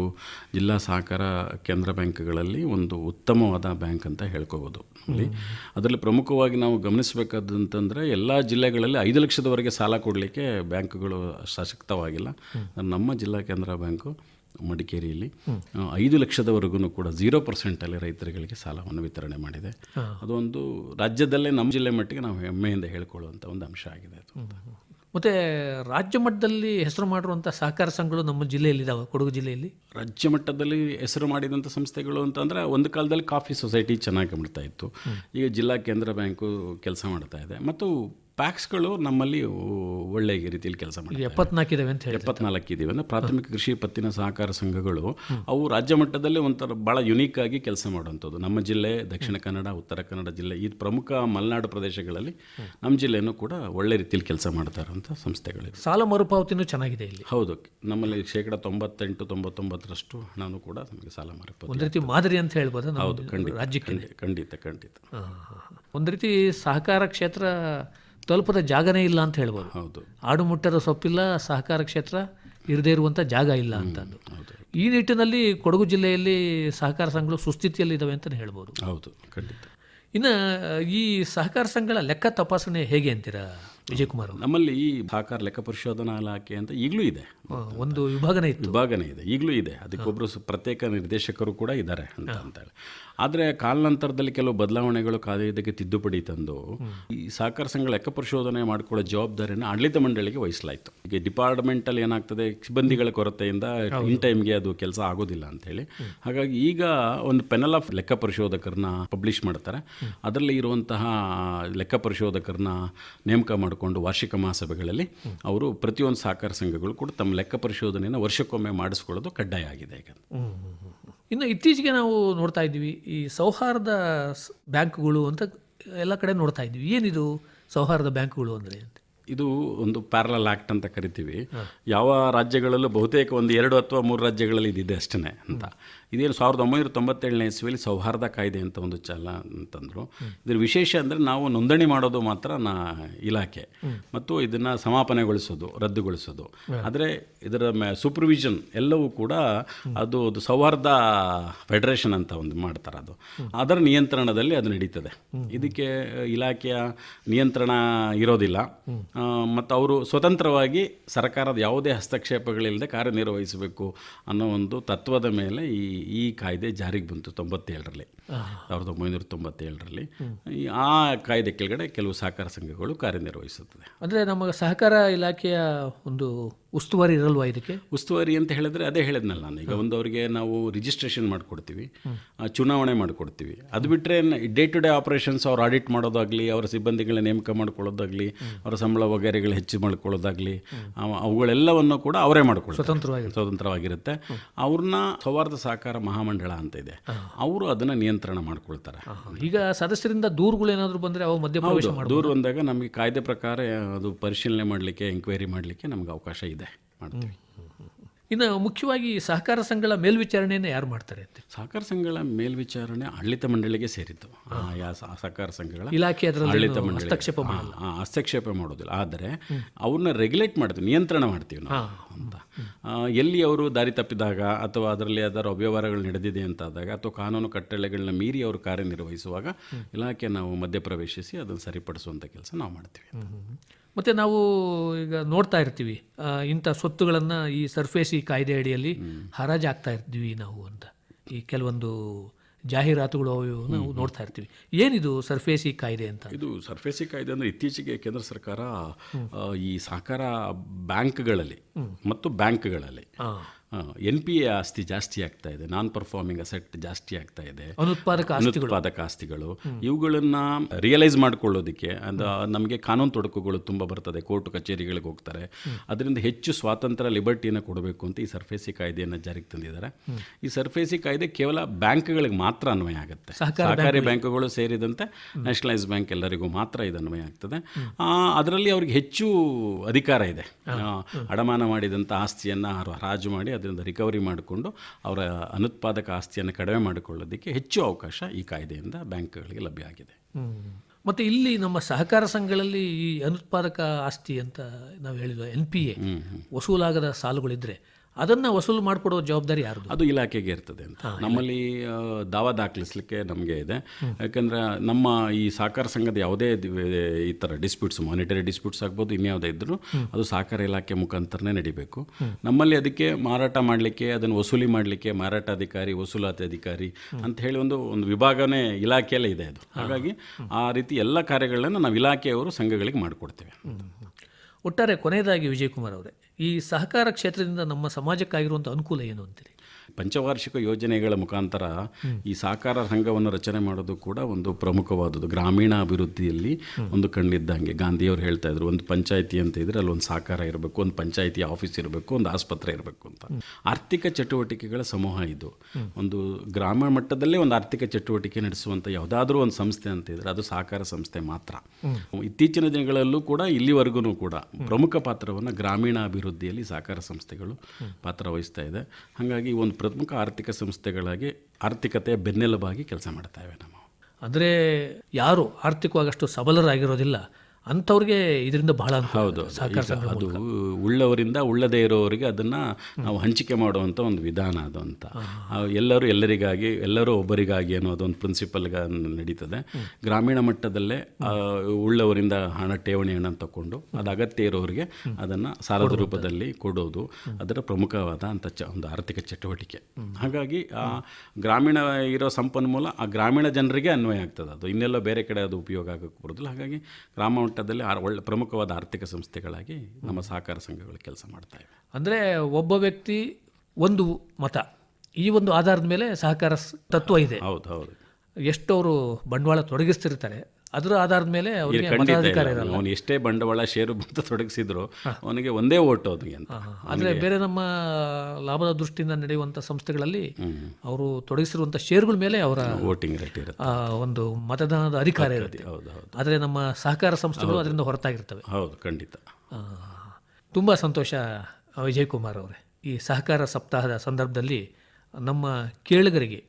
ಜಿಲ್ಲಾ ಸಹಕಾರ ಕೇಂದ್ರ ಬ್ಯಾಂಕ್ಗಳಲ್ಲಿ ಒಂದು ಉತ್ತಮವಾದ ಬ್ಯಾಂಕ್ ಅಂತ ಹೇಳ್ಕೋಬೋದು. ಅಲ್ಲಿ ಅದರಲ್ಲಿ ಪ್ರಮುಖವಾಗಿ ನಾವು ಗಮನಿಸಬೇಕಾದಂತಂದರೆ ಎಲ್ಲ ಜಿಲ್ಲೆಗಳಲ್ಲಿ ಐದು ಲಕ್ಷದವರೆಗೆ ಸಾಲ ಕೊಡಲಿಕ್ಕೆ ಬ್ಯಾಂಕ್ಗಳು ಸಶಕ್ತವಾಗಿಲ್ಲ. ನಮ್ಮ ಜಿಲ್ಲಾ ಕೇಂದ್ರ ಬ್ಯಾಂಕು ಮಡಿಕೇರಿಯಲ್ಲಿ ಐದು ಲಕ್ಷದವರೆಗೂ ಕೂಡ ಜೀರೋ ಪರ್ಸೆಂಟಲ್ಲಿ ರೈತರುಗಳಿಗೆ ಸಾಲವನ್ನು ವಿತರಣೆ ಮಾಡಿದೆ. ಅದೊಂದು ರಾಜ್ಯದಲ್ಲೇ ನಮ್ಮ ಜಿಲ್ಲೆ ಮಟ್ಟಿಗೆ ನಾವು ಹೆಮ್ಮೆಯಿಂದ ಹೇಳ್ಕೊಳ್ಳುವಂಥ ಒಂದು ಅಂಶ ಆಗಿದೆ ಅದು. ಮತ್ತು ರಾಜ್ಯ ಮಟ್ಟದಲ್ಲಿ ಹೆಸರು ಮಾಡಿರುವಂಥ ಸಹಕಾರ ಸಂಘಗಳು ನಮ್ಮ ಜಿಲ್ಲೆಯಲ್ಲಿ ಇದಾವೆ ಕೊಡಗು ಜಿಲ್ಲೆಯಲ್ಲಿ? ರಾಜ್ಯ ಮಟ್ಟದಲ್ಲಿ ಹೆಸರು ಮಾಡಿದಂಥ ಸಂಸ್ಥೆಗಳು ಅಂತಂದರೆ ಒಂದು ಕಾಲದಲ್ಲಿ ಕಾಫಿ ಸೊಸೈಟಿ ಚೆನ್ನಾಗಿ ಮಾಡ್ತಾ ಇತ್ತು. ಈಗ ಜಿಲ್ಲಾ ಕೇಂದ್ರ ಬ್ಯಾಂಕು ಕೆಲಸ ಮಾಡ್ತಾ ಇದೆ. ಮತ್ತು ಪ್ಯಾಕ್ಸ್ಗಳು ನಮ್ಮಲ್ಲಿ ಒಳ್ಳೆ ರೀತಿಯಲ್ಲಿ ಕೆಲಸ ಮಾಡಿ ಇದಾವೆ ಅಂತ ಹೇಳಿ ಎಪ್ಪತ್ನಾಲ್ಕು ಇದೆ ಅಂದರೆ ಪ್ರಾಥಮಿಕ ಕೃಷಿ ಪತ್ತಿನ ಸಹಕಾರ ಸಂಘಗಳು ಅವು ರಾಜ್ಯ ಮಟ್ಟದಲ್ಲೇ ಒಂಥರ ಭಾಳ ಯುನೀಕ್ ಆಗಿ ಕೆಲಸ ಮಾಡುವಂಥದ್ದು. ನಮ್ಮ ಜಿಲ್ಲೆ ದಕ್ಷಿಣ ಕನ್ನಡ ಉತ್ತರ ಕನ್ನಡ ಜಿಲ್ಲೆ ಈ ಪ್ರಮುಖ ಮಲೆನಾಡು ಪ್ರದೇಶಗಳಲ್ಲಿ ನಮ್ಮ ಜಿಲ್ಲೆಯೂ ಕೂಡ ಒಳ್ಳೆ ರೀತಿಯಲ್ಲಿ ಕೆಲಸ ಮಾಡ್ತಾ ಇರುವಂಥ ಸಂಸ್ಥೆಗಳಿವೆ. ಸಾಲ ಮರುಪಾವತಿನೂ ಚೆನ್ನಾಗಿದೆ ಇಲ್ಲಿ. ಹೌದು. ನಮ್ಮಲ್ಲಿ ಶೇಕಡ ತೊಂಬತ್ತೆಂಟು ತೊಂಬತ್ತೊಂಬತ್ತರಷ್ಟು ನಾನು ಕೂಡ ನಮಗೆ ಸಾಲ ಮರುಪಾವತಿ ಒಂದು ರೀತಿ ಮಾದರಿ ಅಂತ ಹೇಳ್ಬೋದು ಹೌದು ಖಂಡಿತ ರಾಜ್ಯಕ್ಕೆ. ಖಂಡಿತ ಖಂಡಿತ. ಒಂದು ರೀತಿ ಸಹಕಾರ ಕ್ಷೇತ್ರ ತಲುಪದ ಜಾಗನೇ ಇಲ್ಲ ಅಂತ ಹೇಳ್ಬೋದು. ಹೌದು. ಆಡುಮುಟ್ಟದ ಸೊಪ್ಪಿಲ್ಲ ಸಹಕಾರ ಕ್ಷೇತ್ರ ಇರದೇ ಇರುವಂಥ ಜಾಗ ಇಲ್ಲ ಅಂತಂದು ಹೌದು. ಈ ನಿಟ್ಟಿನಲ್ಲಿ ಕೊಡಗು ಜಿಲ್ಲೆಯಲ್ಲಿ ಸಹಕಾರ ಸಂಘಗಳು ಸುಸ್ಥಿತಿಯಲ್ಲಿ ಇದ್ದಾವೆ ಅಂತಲೇ ಹೇಳ್ಬೋದು. ಹೌದು ಖಂಡಿತ. ಇನ್ನು ಈ ಸಹಕಾರ ಸಂಘಗಳ ಲೆಕ್ಕ ತಪಾಸಣೆ ಹೇಗೆ ಅಂತೀರಾ ವಿಜಯಕುಮಾರ್ ನಮ್ಮಲ್ಲಿ ಈ ಸಹಕಾರ ಲೆಕ್ಕ ಪರಿಶೋಧನಾ ಇಲಾಖೆ ಅಂತ ಈಗಲೂ ಇದೆ. ಒಂದು ವಿಭಾಗನೇ ಇತ್ತು. ವಿಭಾಗನೇ ಇದೆ ಈಗಲೂ ಇದೆ. ಅದಕ್ಕೊಬ್ಬರು ಪ್ರತ್ಯೇಕ ನಿರ್ದೇಶಕರು ಕೂಡ ಇದ್ದಾರೆ ಅಂತ ಅಂತೇಳಿ ಆದರೆ ಕಾಲಾನಂತರದಲ್ಲಿ ಕೆಲವು ಬದಲಾವಣೆಗಳು ಕಾಯ್ದೆಗೆ ತಿದ್ದುಪಡಿ ತಂದು ಈ ಸಹಕಾರ ಸಂಘ ಲೆಕ್ಕ ಪರಿಶೋಧನೆ ಮಾಡಿಕೊಳ್ಳೋ ಜವಾಬ್ದಾರಿಯನ್ನು ಆಡಳಿತ ಮಂಡಳಿಗೆ ವಹಿಸಲಾಯಿತು. ಈಗ ಡಿಪಾರ್ಟ್ಮೆಂಟಲ್ಲಿ ಏನಾಗ್ತದೆ ಸಿಬ್ಬಂದಿಗಳ ಕೊರತೆಯಿಂದ ಇನ್ ಟೈಮ್ಗೆ ಅದು ಕೆಲಸ ಆಗೋದಿಲ್ಲ ಅಂತೇಳಿ ಹಾಗಾಗಿ ಈಗ ಒಂದು ಪೆನಲ್ ಆಫ್ ಲೆಕ್ಕ ಪರಿಶೋಧಕರನ್ನ ಪಬ್ಲಿಷ್ ಮಾಡ್ತಾರೆ. ಅದರಲ್ಲಿ ಇರುವಂತಹ ಲೆಕ್ಕ ಪರಿಶೋಧಕರನ್ನ ನೇಮಕ ಮಾಡಿಕೊಂಡು ವಾರ್ಷಿಕ ಮಹಾಸಭೆಗಳಲ್ಲಿ ಅವರು ಪ್ರತಿಯೊಂದು ಸಹಕಾರ ಸಂಘಗಳು ಕೂಡ ತಮ್ಮ ಲೆಕ್ಕ ಪರಿಶೋಧನೆಯನ್ನು ವರ್ಷಕ್ಕೊಮ್ಮೆ ಮಾಡಿಸ್ಕೊಳ್ಳೋದು ಕಡ್ಡಾಯ ಆಗಿದೆ ಈಗ. ಇನ್ನು ಇತ್ತೀಚೆಗೆ ನಾವು ನೋಡ್ತಾ ಇದ್ದೀವಿ ಈ ಸೌಹಾರ್ದ ಬ್ಯಾಂಕ್ಗಳು ಅಂತ ಎಲ್ಲ ಕಡೆ ನೋಡ್ತಾ ಇದ್ದೀವಿ. ಏನಿದು ಸೌಹಾರ್ದ ಬ್ಯಾಂಕ್ಗಳು ಅಂದರೆ? ಇದು ಒಂದು ಪ್ಯಾರಲಲ್ ಆ್ಯಕ್ಟ್ ಅಂತ ಕರಿತೀವಿ. ಯಾವ ರಾಜ್ಯಗಳಲ್ಲೂ ಬಹುತೇಕ ಒಂದು ಎರಡು ಅಥವಾ ಮೂರು ರಾಜ್ಯಗಳಲ್ಲಿ ಇದಿದೆ ಅಷ್ಟೇ ಅಂತ. ಇದೇನು ಸಾವಿರದ ಒಂಬೈನೂರ ತೊಂಬತ್ತೇಳನೇ ಇಸ್ವಿಯಲ್ಲಿ ಸೌಹಾರ್ದ ಕಾಯ್ದೆ ಅಂತ ಒಂದು ಚಲ ಅಂತಂದರು. ಇದ್ರ ವಿಶೇಷ ಅಂದರೆ ನಾವು ನೋಂದಣಿ ಮಾಡೋದು ಮಾತ್ರ ನಾ ಇಲಾಖೆ. ಮತ್ತು ಇದನ್ನು ಸಮಾಪನೆಗೊಳಿಸೋದು ರದ್ದುಗೊಳಿಸೋದು. ಆದರೆ ಇದರ ಸೂಪರ್ವಿಷನ್ ಎಲ್ಲವೂ ಕೂಡ ಅದು ಅದು ಸೌಹಾರ್ದ ಫೆಡರೇಷನ್ ಅಂತ ಒಂದು ಮಾಡ್ತಾರೆ ಅದು. ಅದರ ನಿಯಂತ್ರಣದಲ್ಲಿ ಅದು ನಡೀತದೆ. ಇದಕ್ಕೆ ಇಲಾಖೆಯ ನಿಯಂತ್ರಣ ಇರೋದಿಲ್ಲ. ಮತ್ತು ಅವರು ಸ್ವತಂತ್ರವಾಗಿ ಸರ್ಕಾರದ ಯಾವುದೇ ಹಸ್ತಕ್ಷೇಪಗಳಿಲ್ಲದೆ ಕಾರ್ಯನಿರ್ವಹಿಸಬೇಕು ಅನ್ನೋ ಒಂದು ತತ್ವದ ಮೇಲೆ ಈ ಈ ಕಾಯ್ದೆ ಜಾರಿಗೆ ಬಂತು ತೊಂಬತ್ತೇಳರಲ್ಲಿ. ಸಾವಿರದ ಒಂಬೈನೂರ ತೊಂಬತ್ತೇಳರಲ್ಲಿ. ಆ ಕಾಯ್ದೆ ಕೆಳಗಡೆ ಕೆಲವು ಸಹಕಾರ ಸಂಘಗಳು ಕಾರ್ಯನಿರ್ವಹಿಸುತ್ತದೆ ಅಂದರೆ ನಮ್ಮ ಸಹಕಾರ ಇಲಾಖೆಯ ಒಂದು ಉಸ್ತುವಾರಿ ಇರಲ್ವಾ ಇದಕ್ಕೆ? ಉಸ್ತುವಾರಿ ಅಂತ ಹೇಳಿದ್ರೆ ಅದೇ ಹೇಳಿದ್ನಲ್ಲ ನಾನು. ಈಗ ಒಂದು ಅವರಿಗೆ ನಾವು ರಿಜಿಸ್ಟ್ರೇಷನ್ ಮಾಡಿಕೊಡ್ತೀವಿ. ಚುನಾವಣೆ ಮಾಡಿಕೊಡ್ತೀವಿ. ಅದು ಬಿಟ್ಟರೆ ಡೇ ಟು ಡೇ ಆಪರೇಷನ್ಸ್ ಅವ್ರು ಆಡಿಟ್ ಮಾಡೋದಾಗಲಿ ಅವರ ಸಿಬ್ಬಂದಿಗಳನ್ನ ನೇಮಕ ಮಾಡ್ಕೊಳ್ಳೋದಾಗಲಿ ಅವರ ಸಂಬಳ ವಗೈರೆಗಳು ಹೆಚ್ಚು ಮಾಡ್ಕೊಳ್ಳೋದಾಗಲಿ ಅವ- ಅವುಗಳೆಲ್ಲವನ್ನು ಕೂಡ ಅವರೇ ಮಾಡ್ಕೊಳ್ತಾರೆ ಸ್ವತಂತ್ರವಾಗಿ ಸ್ವತಂತ್ರವಾಗಿರುತ್ತೆ. ಅವ್ರನ್ನ ಸೌಹಾರ್ದ ಸಹಕಾರ ಮಹಾಮಂಡಳ ಅಂತ ಇದೆ. ಅವರು ಅದನ್ನು ನಿಯಂತ್ರಣ ಮಾಡ್ಕೊಳ್ತಾರೆ. ಈಗ ಸದಸ್ಯರಿಂದ ದೂರುಗಳು ಏನಾದರೂ ಬಂದರೆ ಅವು ದೂರು ದೂರ ಬಂದಾಗ ನಮಗೆ ಕಾಯ್ದೆ ಪ್ರಕಾರ ಅದು ಪರಿಶೀಲನೆ ಮಾಡಲಿಕ್ಕೆ ಎಂಕ್ವೈರಿ ಮಾಡಲಿಕ್ಕೆ ನಮಗೆ ಅವಕಾಶ ಇದೆ. ಮಾಡ್ತೀವಿ. ಇನ್ನು ಮುಖ್ಯವಾಗಿ ಸಹಕಾರ ಸಂಘಗಳ ಮೇಲ್ವಿಚಾರಣೆಯನ್ನು ಯಾರು ಮಾಡ್ತಾರೆ ಅಂತ? ಸಹಕಾರ ಸಂಘಗಳ ಮೇಲ್ವಿಚಾರಣೆ ಆಡಳಿತ ಮಂಡಳಿಗೆ ಸೇರಿತ್ತು ಆಯಾ ಸಹಕಾರ ಸಂಘಗಳ ಇಲಾಖೆ ಆಡಳಿತ ಮಂಡಳಿ ಹಸ್ತಕ್ಷೇಪ ಹಸ್ತಕ್ಷೇಪ ಮಾಡೋದಿಲ್ಲ. ಆದರೆ ಅವ್ರನ್ನ ರೆಗ್ಯುಲೇಟ್ ಮಾಡ್ತೀವಿ ನಿಯಂತ್ರಣ ಮಾಡ್ತೀವಿ ನಾವು. ಅಂತ. ಎಲ್ಲಿ ಅವರು ದಾರಿ ತಪ್ಪಿದಾಗ ಅಥವಾ ಅದರಲ್ಲಿ ಅದರ ಅವ್ಯವಹಾರಗಳು ನಡೆದಿದೆ ಅಂತಾದಾಗ ಅಥವಾ ಕಾನೂನು ಕಟ್ಟಳೆಗಳನ್ನ ಮೀರಿ ಅವರು ಕಾರ್ಯನಿರ್ವಹಿಸುವಾಗ ಇಲಾಖೆ ನಾವು ಮಧ್ಯಪ್ರವೇಶಿಸಿ ಅದನ್ನು ಸರಿಪಡಿಸುವಂಥ ಕೆಲಸ ನಾವು ಮಾಡ್ತೀವಿ ಮತ್ತು ನಾವು ಈಗ ನೋಡ್ತಾ ಇರ್ತೀವಿ ಇಂಥ ಸ್ವತ್ತುಗಳನ್ನು ಈ ಸರ್ಫೇಸಿ ಕಾಯ್ದೆ ಅಡಿಯಲ್ಲಿ ಹರಾಜು ಆಗ್ತಾ ಇರ್ತೀವಿ ನಾವು ಅಂತ. ಈ ಕೆಲವೊಂದು ಜಾಹೀರಾತುಗಳು ಅವು ನಾವು ನೋಡ್ತಾ ಇರ್ತೀವಿ. ಏನಿದು ಸರ್ಫೇಸಿ ಕಾಯ್ದೆ ಅಂತ? ಇದು ಸರ್ಫೇಸಿ ಕಾಯ್ದೆ ಅಂದರೆ ಇತ್ತೀಚೆಗೆ ಕೇಂದ್ರ ಸರ್ಕಾರ ಈ ಸಹಕಾರ ಬ್ಯಾಂಕ್ಗಳಲ್ಲಿ ಮತ್ತು ಬ್ಯಾಂಕ್ಗಳಲ್ಲಿ ಎನ್ ಪಿ ಎ ಆಸ್ತಿ ಜಾಸ್ತಿ ಆಗ್ತಾ ಇದೆ. ನಾನ್ ಪರ್ಫಾರ್ಮಿಂಗ್ ಅಸೆಟ್ ಜಾಸ್ತಿ ಆಗ್ತಾ ಇದೆ. ಅನುತ್ಪಾದಕ ಅನುತ್ಪಾದಕ ಆಸ್ತಿಗಳು. ಇವುಗಳನ್ನ ರಿಯಲೈಸ್ ಮಾಡ್ಕೊಳ್ಳೋದಕ್ಕೆ ಅದು ನಮಗೆ ಕಾನೂನು ತೊಡಕುಗಳು ತುಂಬ ಬರ್ತದೆ. ಕೋರ್ಟ್ ಕಚೇರಿಗಳಿಗೆ ಹೋಗ್ತಾರೆ. ಅದರಿಂದ ಹೆಚ್ಚು ಸ್ವಾತಂತ್ರ್ಯ ಲಿಬರ್ಟಿಯನ್ನು ಕೊಡಬೇಕು ಅಂತ ಈ ಸರ್ಫೇಸಿ ಕಾಯ್ದೆಯನ್ನು ಜಾರಿಗೆ ತಂದಿದ್ದಾರೆ. ಈ ಸರ್ಫೇಸಿ ಕಾಯ್ದೆ ಕೇವಲ ಬ್ಯಾಂಕ್ಗಳಿಗೆ ಮಾತ್ರ ಅನ್ವಯ ಆಗುತ್ತೆ. ಸಹಕಾರಿ ಬ್ಯಾಂಕುಗಳು ಸೇರಿದಂತೆ ನ್ಯಾಷನಲೈಸ್ ಬ್ಯಾಂಕ್ ಎಲ್ಲರಿಗೂ ಮಾತ್ರ ಇದು ಅನ್ವಯ ಆಗ್ತದೆ. ಅದರಲ್ಲಿ ಅವ್ರಿಗೆ ಹೆಚ್ಚು ಅಧಿಕಾರ ಇದೆ. ಅಡಮಾನ ಮಾಡಿದಂತ ಆಸ್ತಿಯನ್ನು ಹರಾಜು ಮಾಡಿ ಅದರಿಂದ ರಿಕವರಿ ಮಾಡಿಕೊಂಡು ಅವರ ಅನುತ್ಪಾದಕ ಆಸ್ತಿಯನ್ನು ಕಡಿಮೆ ಮಾಡಿಕೊಳ್ಳೋದಕ್ಕೆ ಹೆಚ್ಚು ಅವಕಾಶ ಈ ಕಾಯ್ದೆಯಿಂದ ಬ್ಯಾಂಕ್ಗಳಿಗೆ ಲಭ್ಯ ಆಗಿದೆ. ಮತ್ತು ಇಲ್ಲಿ ನಮ್ಮ ಸಹಕಾರ ಸಂಘಗಳಲ್ಲಿ ಈ ಅನುತ್ಪಾದಕ ಆಸ್ತಿ ಅಂತ ನಾವು ಹೇಳಿದ್ವಿ ಎನ್ ಪಿ ಎ ವಸೂಲಾಗದ ಸಾಲುಗಳಿದ್ರೆ ಅದನ್ನು ವಸೂಲು ಮಾಡಿಕೊಡೋ ಜವಾಬ್ದಾರಿ ಯಾರು ಅದು ಇಲಾಖೆಗೆ ಇರ್ತದೆ ಅಂತ. ನಮ್ಮಲ್ಲಿ ದಾವಾ ದಾಖಲಿಸಲಿಕ್ಕೆ ನಮಗೆ ಇದೆ. ಯಾಕಂದ್ರೆ ನಮ್ಮ ಈ ಸಹಕಾರ ಸಂಘದ ಯಾವುದೇ ಈ ಥರ ಡಿಸ್ಪ್ಯೂಟ್ಸ್ ಮಾನಿಟರಿ ಡಿಸ್ಪ್ಯೂಟ್ಸ್ ಆಗ್ಬೋದು ಇನ್ಯಾವುದೇ ಇದ್ದರೂ ಅದು ಸಹಕಾರ ಇಲಾಖೆ ಮುಖಾಂತರನೇ ನಡಿಬೇಕು. ನಮ್ಮಲ್ಲಿ ಅದಕ್ಕೆ ಮಾರಾಟ ಮಾಡಲಿಕ್ಕೆ ಅದನ್ನು ವಸೂಲಿ ಮಾಡಲಿಕ್ಕೆ ಮಾರಾಟಾಧಿಕಾರಿ ವಸೂಲಾತಿ ಅಧಿಕಾರಿ ಅಂತ ಹೇಳಿ ಒಂದು ಒಂದು ವಿಭಾಗನೇ ಇಲಾಖೆಯಲ್ಲೇ ಇದೆ ಅದು. ಹಾಗಾಗಿ ಆ ರೀತಿ ಎಲ್ಲ ಕಾರ್ಯಗಳನ್ನು ನಾವು ಇಲಾಖೆಯವರು ಸಂಘಗಳಿಗೆ ಮಾಡಿಕೊಡ್ತೇವೆ. ಒಟ್ಟಾರೆ ಕೊನೆಯದಾಗಿ ವಿಜಯಕುಮಾರ್ ಅವರೇ ಈ ಸಹಕಾರ ಕ್ಷೇತ್ರದಿಂದ ನಮ್ಮ ಸಮಾಜಕ್ಕಾಗಿರುವಂಥ ಅನುಕೂಲ ಏನು ಅಂತೀರಿ? ಪಂಚವಾರ್ಷಿಕ ಯೋಜನೆಗಳ ಮುಖಾಂತರ ಈ ಸಹಕಾರ ಸಂಘವನ್ನು ರಚನೆ ಮಾಡೋದು ಕೂಡ ಒಂದು ಪ್ರಮುಖವಾದದ್ದು. ಗ್ರಾಮೀಣ ಅಭಿವೃದ್ಧಿಯಲ್ಲಿ ಒಂದು ಕಣ್ಣಿದ್ದಂಗೆ ಗಾಂಧಿಯವರು ಹೇಳ್ತಾ ಇದ್ರು, ಒಂದು ಪಂಚಾಯಿತಿ ಅಂತ ಇದ್ರೆ ಅಲ್ಲಿ ಒಂದು ಸಹಕಾರ ಇರಬೇಕು, ಒಂದು ಪಂಚಾಯಿತಿ ಆಫೀಸ್ ಇರಬೇಕು, ಒಂದು ಆಸ್ಪತ್ರೆ ಇರಬೇಕು ಅಂತ. ಆರ್ಥಿಕ ಚಟುವಟಿಕೆಗಳ ಸಮೂಹ ಇದು. ಒಂದು ಗ್ರಾಮ ಮಟ್ಟದಲ್ಲೇ ಒಂದು ಆರ್ಥಿಕ ಚಟುವಟಿಕೆ ನಡೆಸುವಂಥ ಯಾವುದಾದ್ರೂ ಒಂದು ಸಂಸ್ಥೆ ಅಂತ ಇದ್ರೆ ಅದು ಸಹಕಾರ ಸಂಸ್ಥೆ ಮಾತ್ರ. ಇತ್ತೀಚಿನ ದಿನಗಳಲ್ಲೂ ಕೂಡ ಇಲ್ಲಿವರೆಗೂ ಕೂಡ ಪ್ರಮುಖ ಪಾತ್ರವನ್ನು ಗ್ರಾಮೀಣ ಅಭಿವೃದ್ಧಿಯಲ್ಲಿ ಸಹಕಾರ ಸಂಸ್ಥೆಗಳು ಪಾತ್ರ ವಹಿಸ್ತಾ ಇದೆ. ಹಾಗಾಗಿ ಒಂದು ಪ್ರಮುಖ ಆರ್ಥಿಕ ಸಂಸ್ಥೆಗಳಾಗಿ ಆರ್ಥಿಕತೆಯ ಬೆನ್ನೆಲುಬಾಗಿ ಕೆಲಸ ಮಾಡ್ತಾ ಇವೆ ನಾವು ಅಂದರೆ ಯಾರು ಆರ್ಥಿಕವಾಗಷ್ಟು ಸಬಲರಾಗಿರೋದಿಲ್ಲ. ಅಂಥವ್ರಿಗೆ ಇದರಿಂದ ಬಹಳ ಹೌದು ಅದು ಉಳ್ಳವರಿಂದ ಉಳ್ಳದೇ ಇರೋವರಿಗೆ ಅದನ್ನು ನಾವು ಹಂಚಿಕೆ ಮಾಡುವಂಥ ಒಂದು ವಿಧಾನ ಅದು ಅಂತ. ಎಲ್ಲರೂ ಎಲ್ಲರಿಗಾಗಿ ಎಲ್ಲರೂ ಒಬ್ಬರಿಗಾಗಿ ಅನ್ನೋದೊಂದು ಪ್ರಿನ್ಸಿಪಲ್ಗೆ ಪ್ರಿನ್ಸಿಪಲ್ ನಡೀತದೆ. ಗ್ರಾಮೀಣ ಮಟ್ಟದಲ್ಲೇ ಉಳ್ಳವರಿಂದ ಹಣ ಠೇವಣಿ ಹಣ ತಗೊಂಡು ಅದು ಅಗತ್ಯ ಇರೋರಿಗೆ ಅದನ್ನು ಸಾಲದ ರೂಪದಲ್ಲಿ ಕೊಡೋದು ಅದರ ಪ್ರಮುಖವಾದ ಅಂತ ಚ ಒಂದು ಆರ್ಥಿಕ ಚಟುವಟಿಕೆ. ಹಾಗಾಗಿ ಆ ಗ್ರಾಮೀಣ ಇರೋ ಸಂಪನ್ಮೂಲ ಆ ಗ್ರಾಮೀಣ ಜನರಿಗೆ ಅನ್ವಯ ಆಗ್ತದೆ ಅದು. ಇನ್ನೆಲ್ಲೋ ಬೇರೆ ಕಡೆ ಅದು ಉಪಯೋಗ ಆಗಕ್ಕೆ ಬರೋದಿಲ್ಲ. ಹಾಗಾಗಿ ಗ್ರಾಮ ಮಟ್ಟದಲ್ಲಿ ಆ ಒಳ್ಳೆ ಪ್ರಮುಖವಾದ ಆರ್ಥಿಕ ಸಂಸ್ಥೆಗಳಾಗಿ ನಮ್ಮ ಸಹಕಾರ ಸಂಘಗಳು ಕೆಲಸ ಮಾಡ್ತಾ ಇವೆ. ಅಂದರೆ ಒಬ್ಬ ವ್ಯಕ್ತಿ ಒಂದು ಮತ ಈ ಒಂದು ಆಧಾರದ ಮೇಲೆ ಸಹಕಾರ ತತ್ವ ಇದೆ. ಹೌದು ಹೌದು. ಎಷ್ಟು ಅವರು ಬಂಡವಾಳ ತೊಡಗಿಸ್ತಿರ್ತಾರೆ ಅದರ ಆಧಾರದ ಮೇಲೆ. ಅವನು ಎಷ್ಟೇ ಬಂಡವಾಳ ಷೇರು ಬಂತ ತೊಡಗಿಸಿದ್ರು ಅವನಿಗೆ ಒಂದೇ ಓಟು ಅದು ಅಂತ. ಆದರೆ ಬೇರೆ ನಮ್ಮ ಲಾಭದ ದೃಷ್ಟಿಯಿಂದ ನಡೆಯುವಂಥ ಸಂಸ್ಥೆಗಳಲ್ಲಿ ಅವರು ತೊಡಗಿಸಿರುವಂಥ ಷೇರುಗಳ ಮೇಲೆ ಅವರ ವೋಟಿಂಗ್ ರೈಟ್ ಇರುತ್ತೆ. ಒಂದು ಮತದಾನದ ಅಧಿಕಾರ ಇರುತ್ತೆ. ಆದರೆ ನಮ್ಮ ಸಹಕಾರ ಸಂಸ್ಥೆಗಳು ಅದರಿಂದ ಹೊರತಾಗಿರ್ತವೆ. ಹೌದು ಖಂಡಿತ. ತುಂಬ ಸಂತೋಷ ವಿಜಯ್ ಕುಮಾರ್ ಅವರೇ. ಈ ಸಹಕಾರ ಸಪ್ತಾಹದ ಸಂದರ್ಭದಲ್ಲಿ ನಮ್ಮ ಕೇಳುಗರಿಗೆ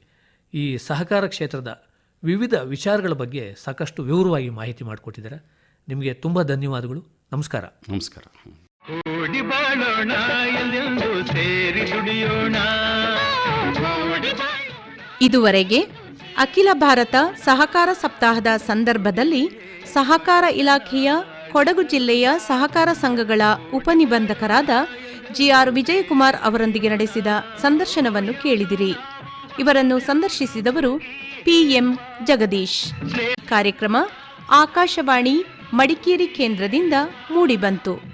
ಈ ಸಹಕಾರ ಕ್ಷೇತ್ರದ ವಿವಿಧ ವಿಚಾರಗಳ ಬಗ್ಗೆ ಸಾಕಷ್ಟು ವಿವರವಾಗಿ ಮಾಹಿತಿ ಮಾಡಿಕೊಟ್ಟಿದ್ದಾರೆ. ನಿಮಗೆ ತುಂಬ ಧನ್ಯವಾದಗಳು. ನಮಸ್ಕಾರ. ನಮಸ್ಕಾರ. ಕೂಡಿ ಬಾಳೋಣ ಎಲ್ಲೆಂದು ಸೇರಿ ದುಡಿಯೋಣ. ಇದುವರೆಗೆ ಅಖಿಲ ಭಾರತ ಸಹಕಾರ ಸಪ್ತಾಹದ ಸಂದರ್ಭದಲ್ಲಿ ಸಹಕಾರ ಇಲಾಖೆಯ ಕೊಡಗು ಜಿಲ್ಲೆಯ ಸಹಕಾರ ಸಂಘಗಳ ಉಪನಿಬಂಧಕರಾದ ಜಿಆರ್ ವಿಜಯಕುಮಾರ್ ಅವರೊಂದಿಗೆ ನಡೆಸಿದ ಸಂದರ್ಶನವನ್ನು ಕೇಳಿದಿರಿ. ಇವರನ್ನು ಸಂದರ್ಶಿಸಿದವರು ಪಿಎಂ ಜಗದೀಶ್. ಕಾರ್ಯಕ್ರಮ ಆಕಾಶವಾಣಿ ಮಡಿಕೇರಿ ಕೇಂದ್ರದಿಂದ ಮೂಡಿಬಂತು.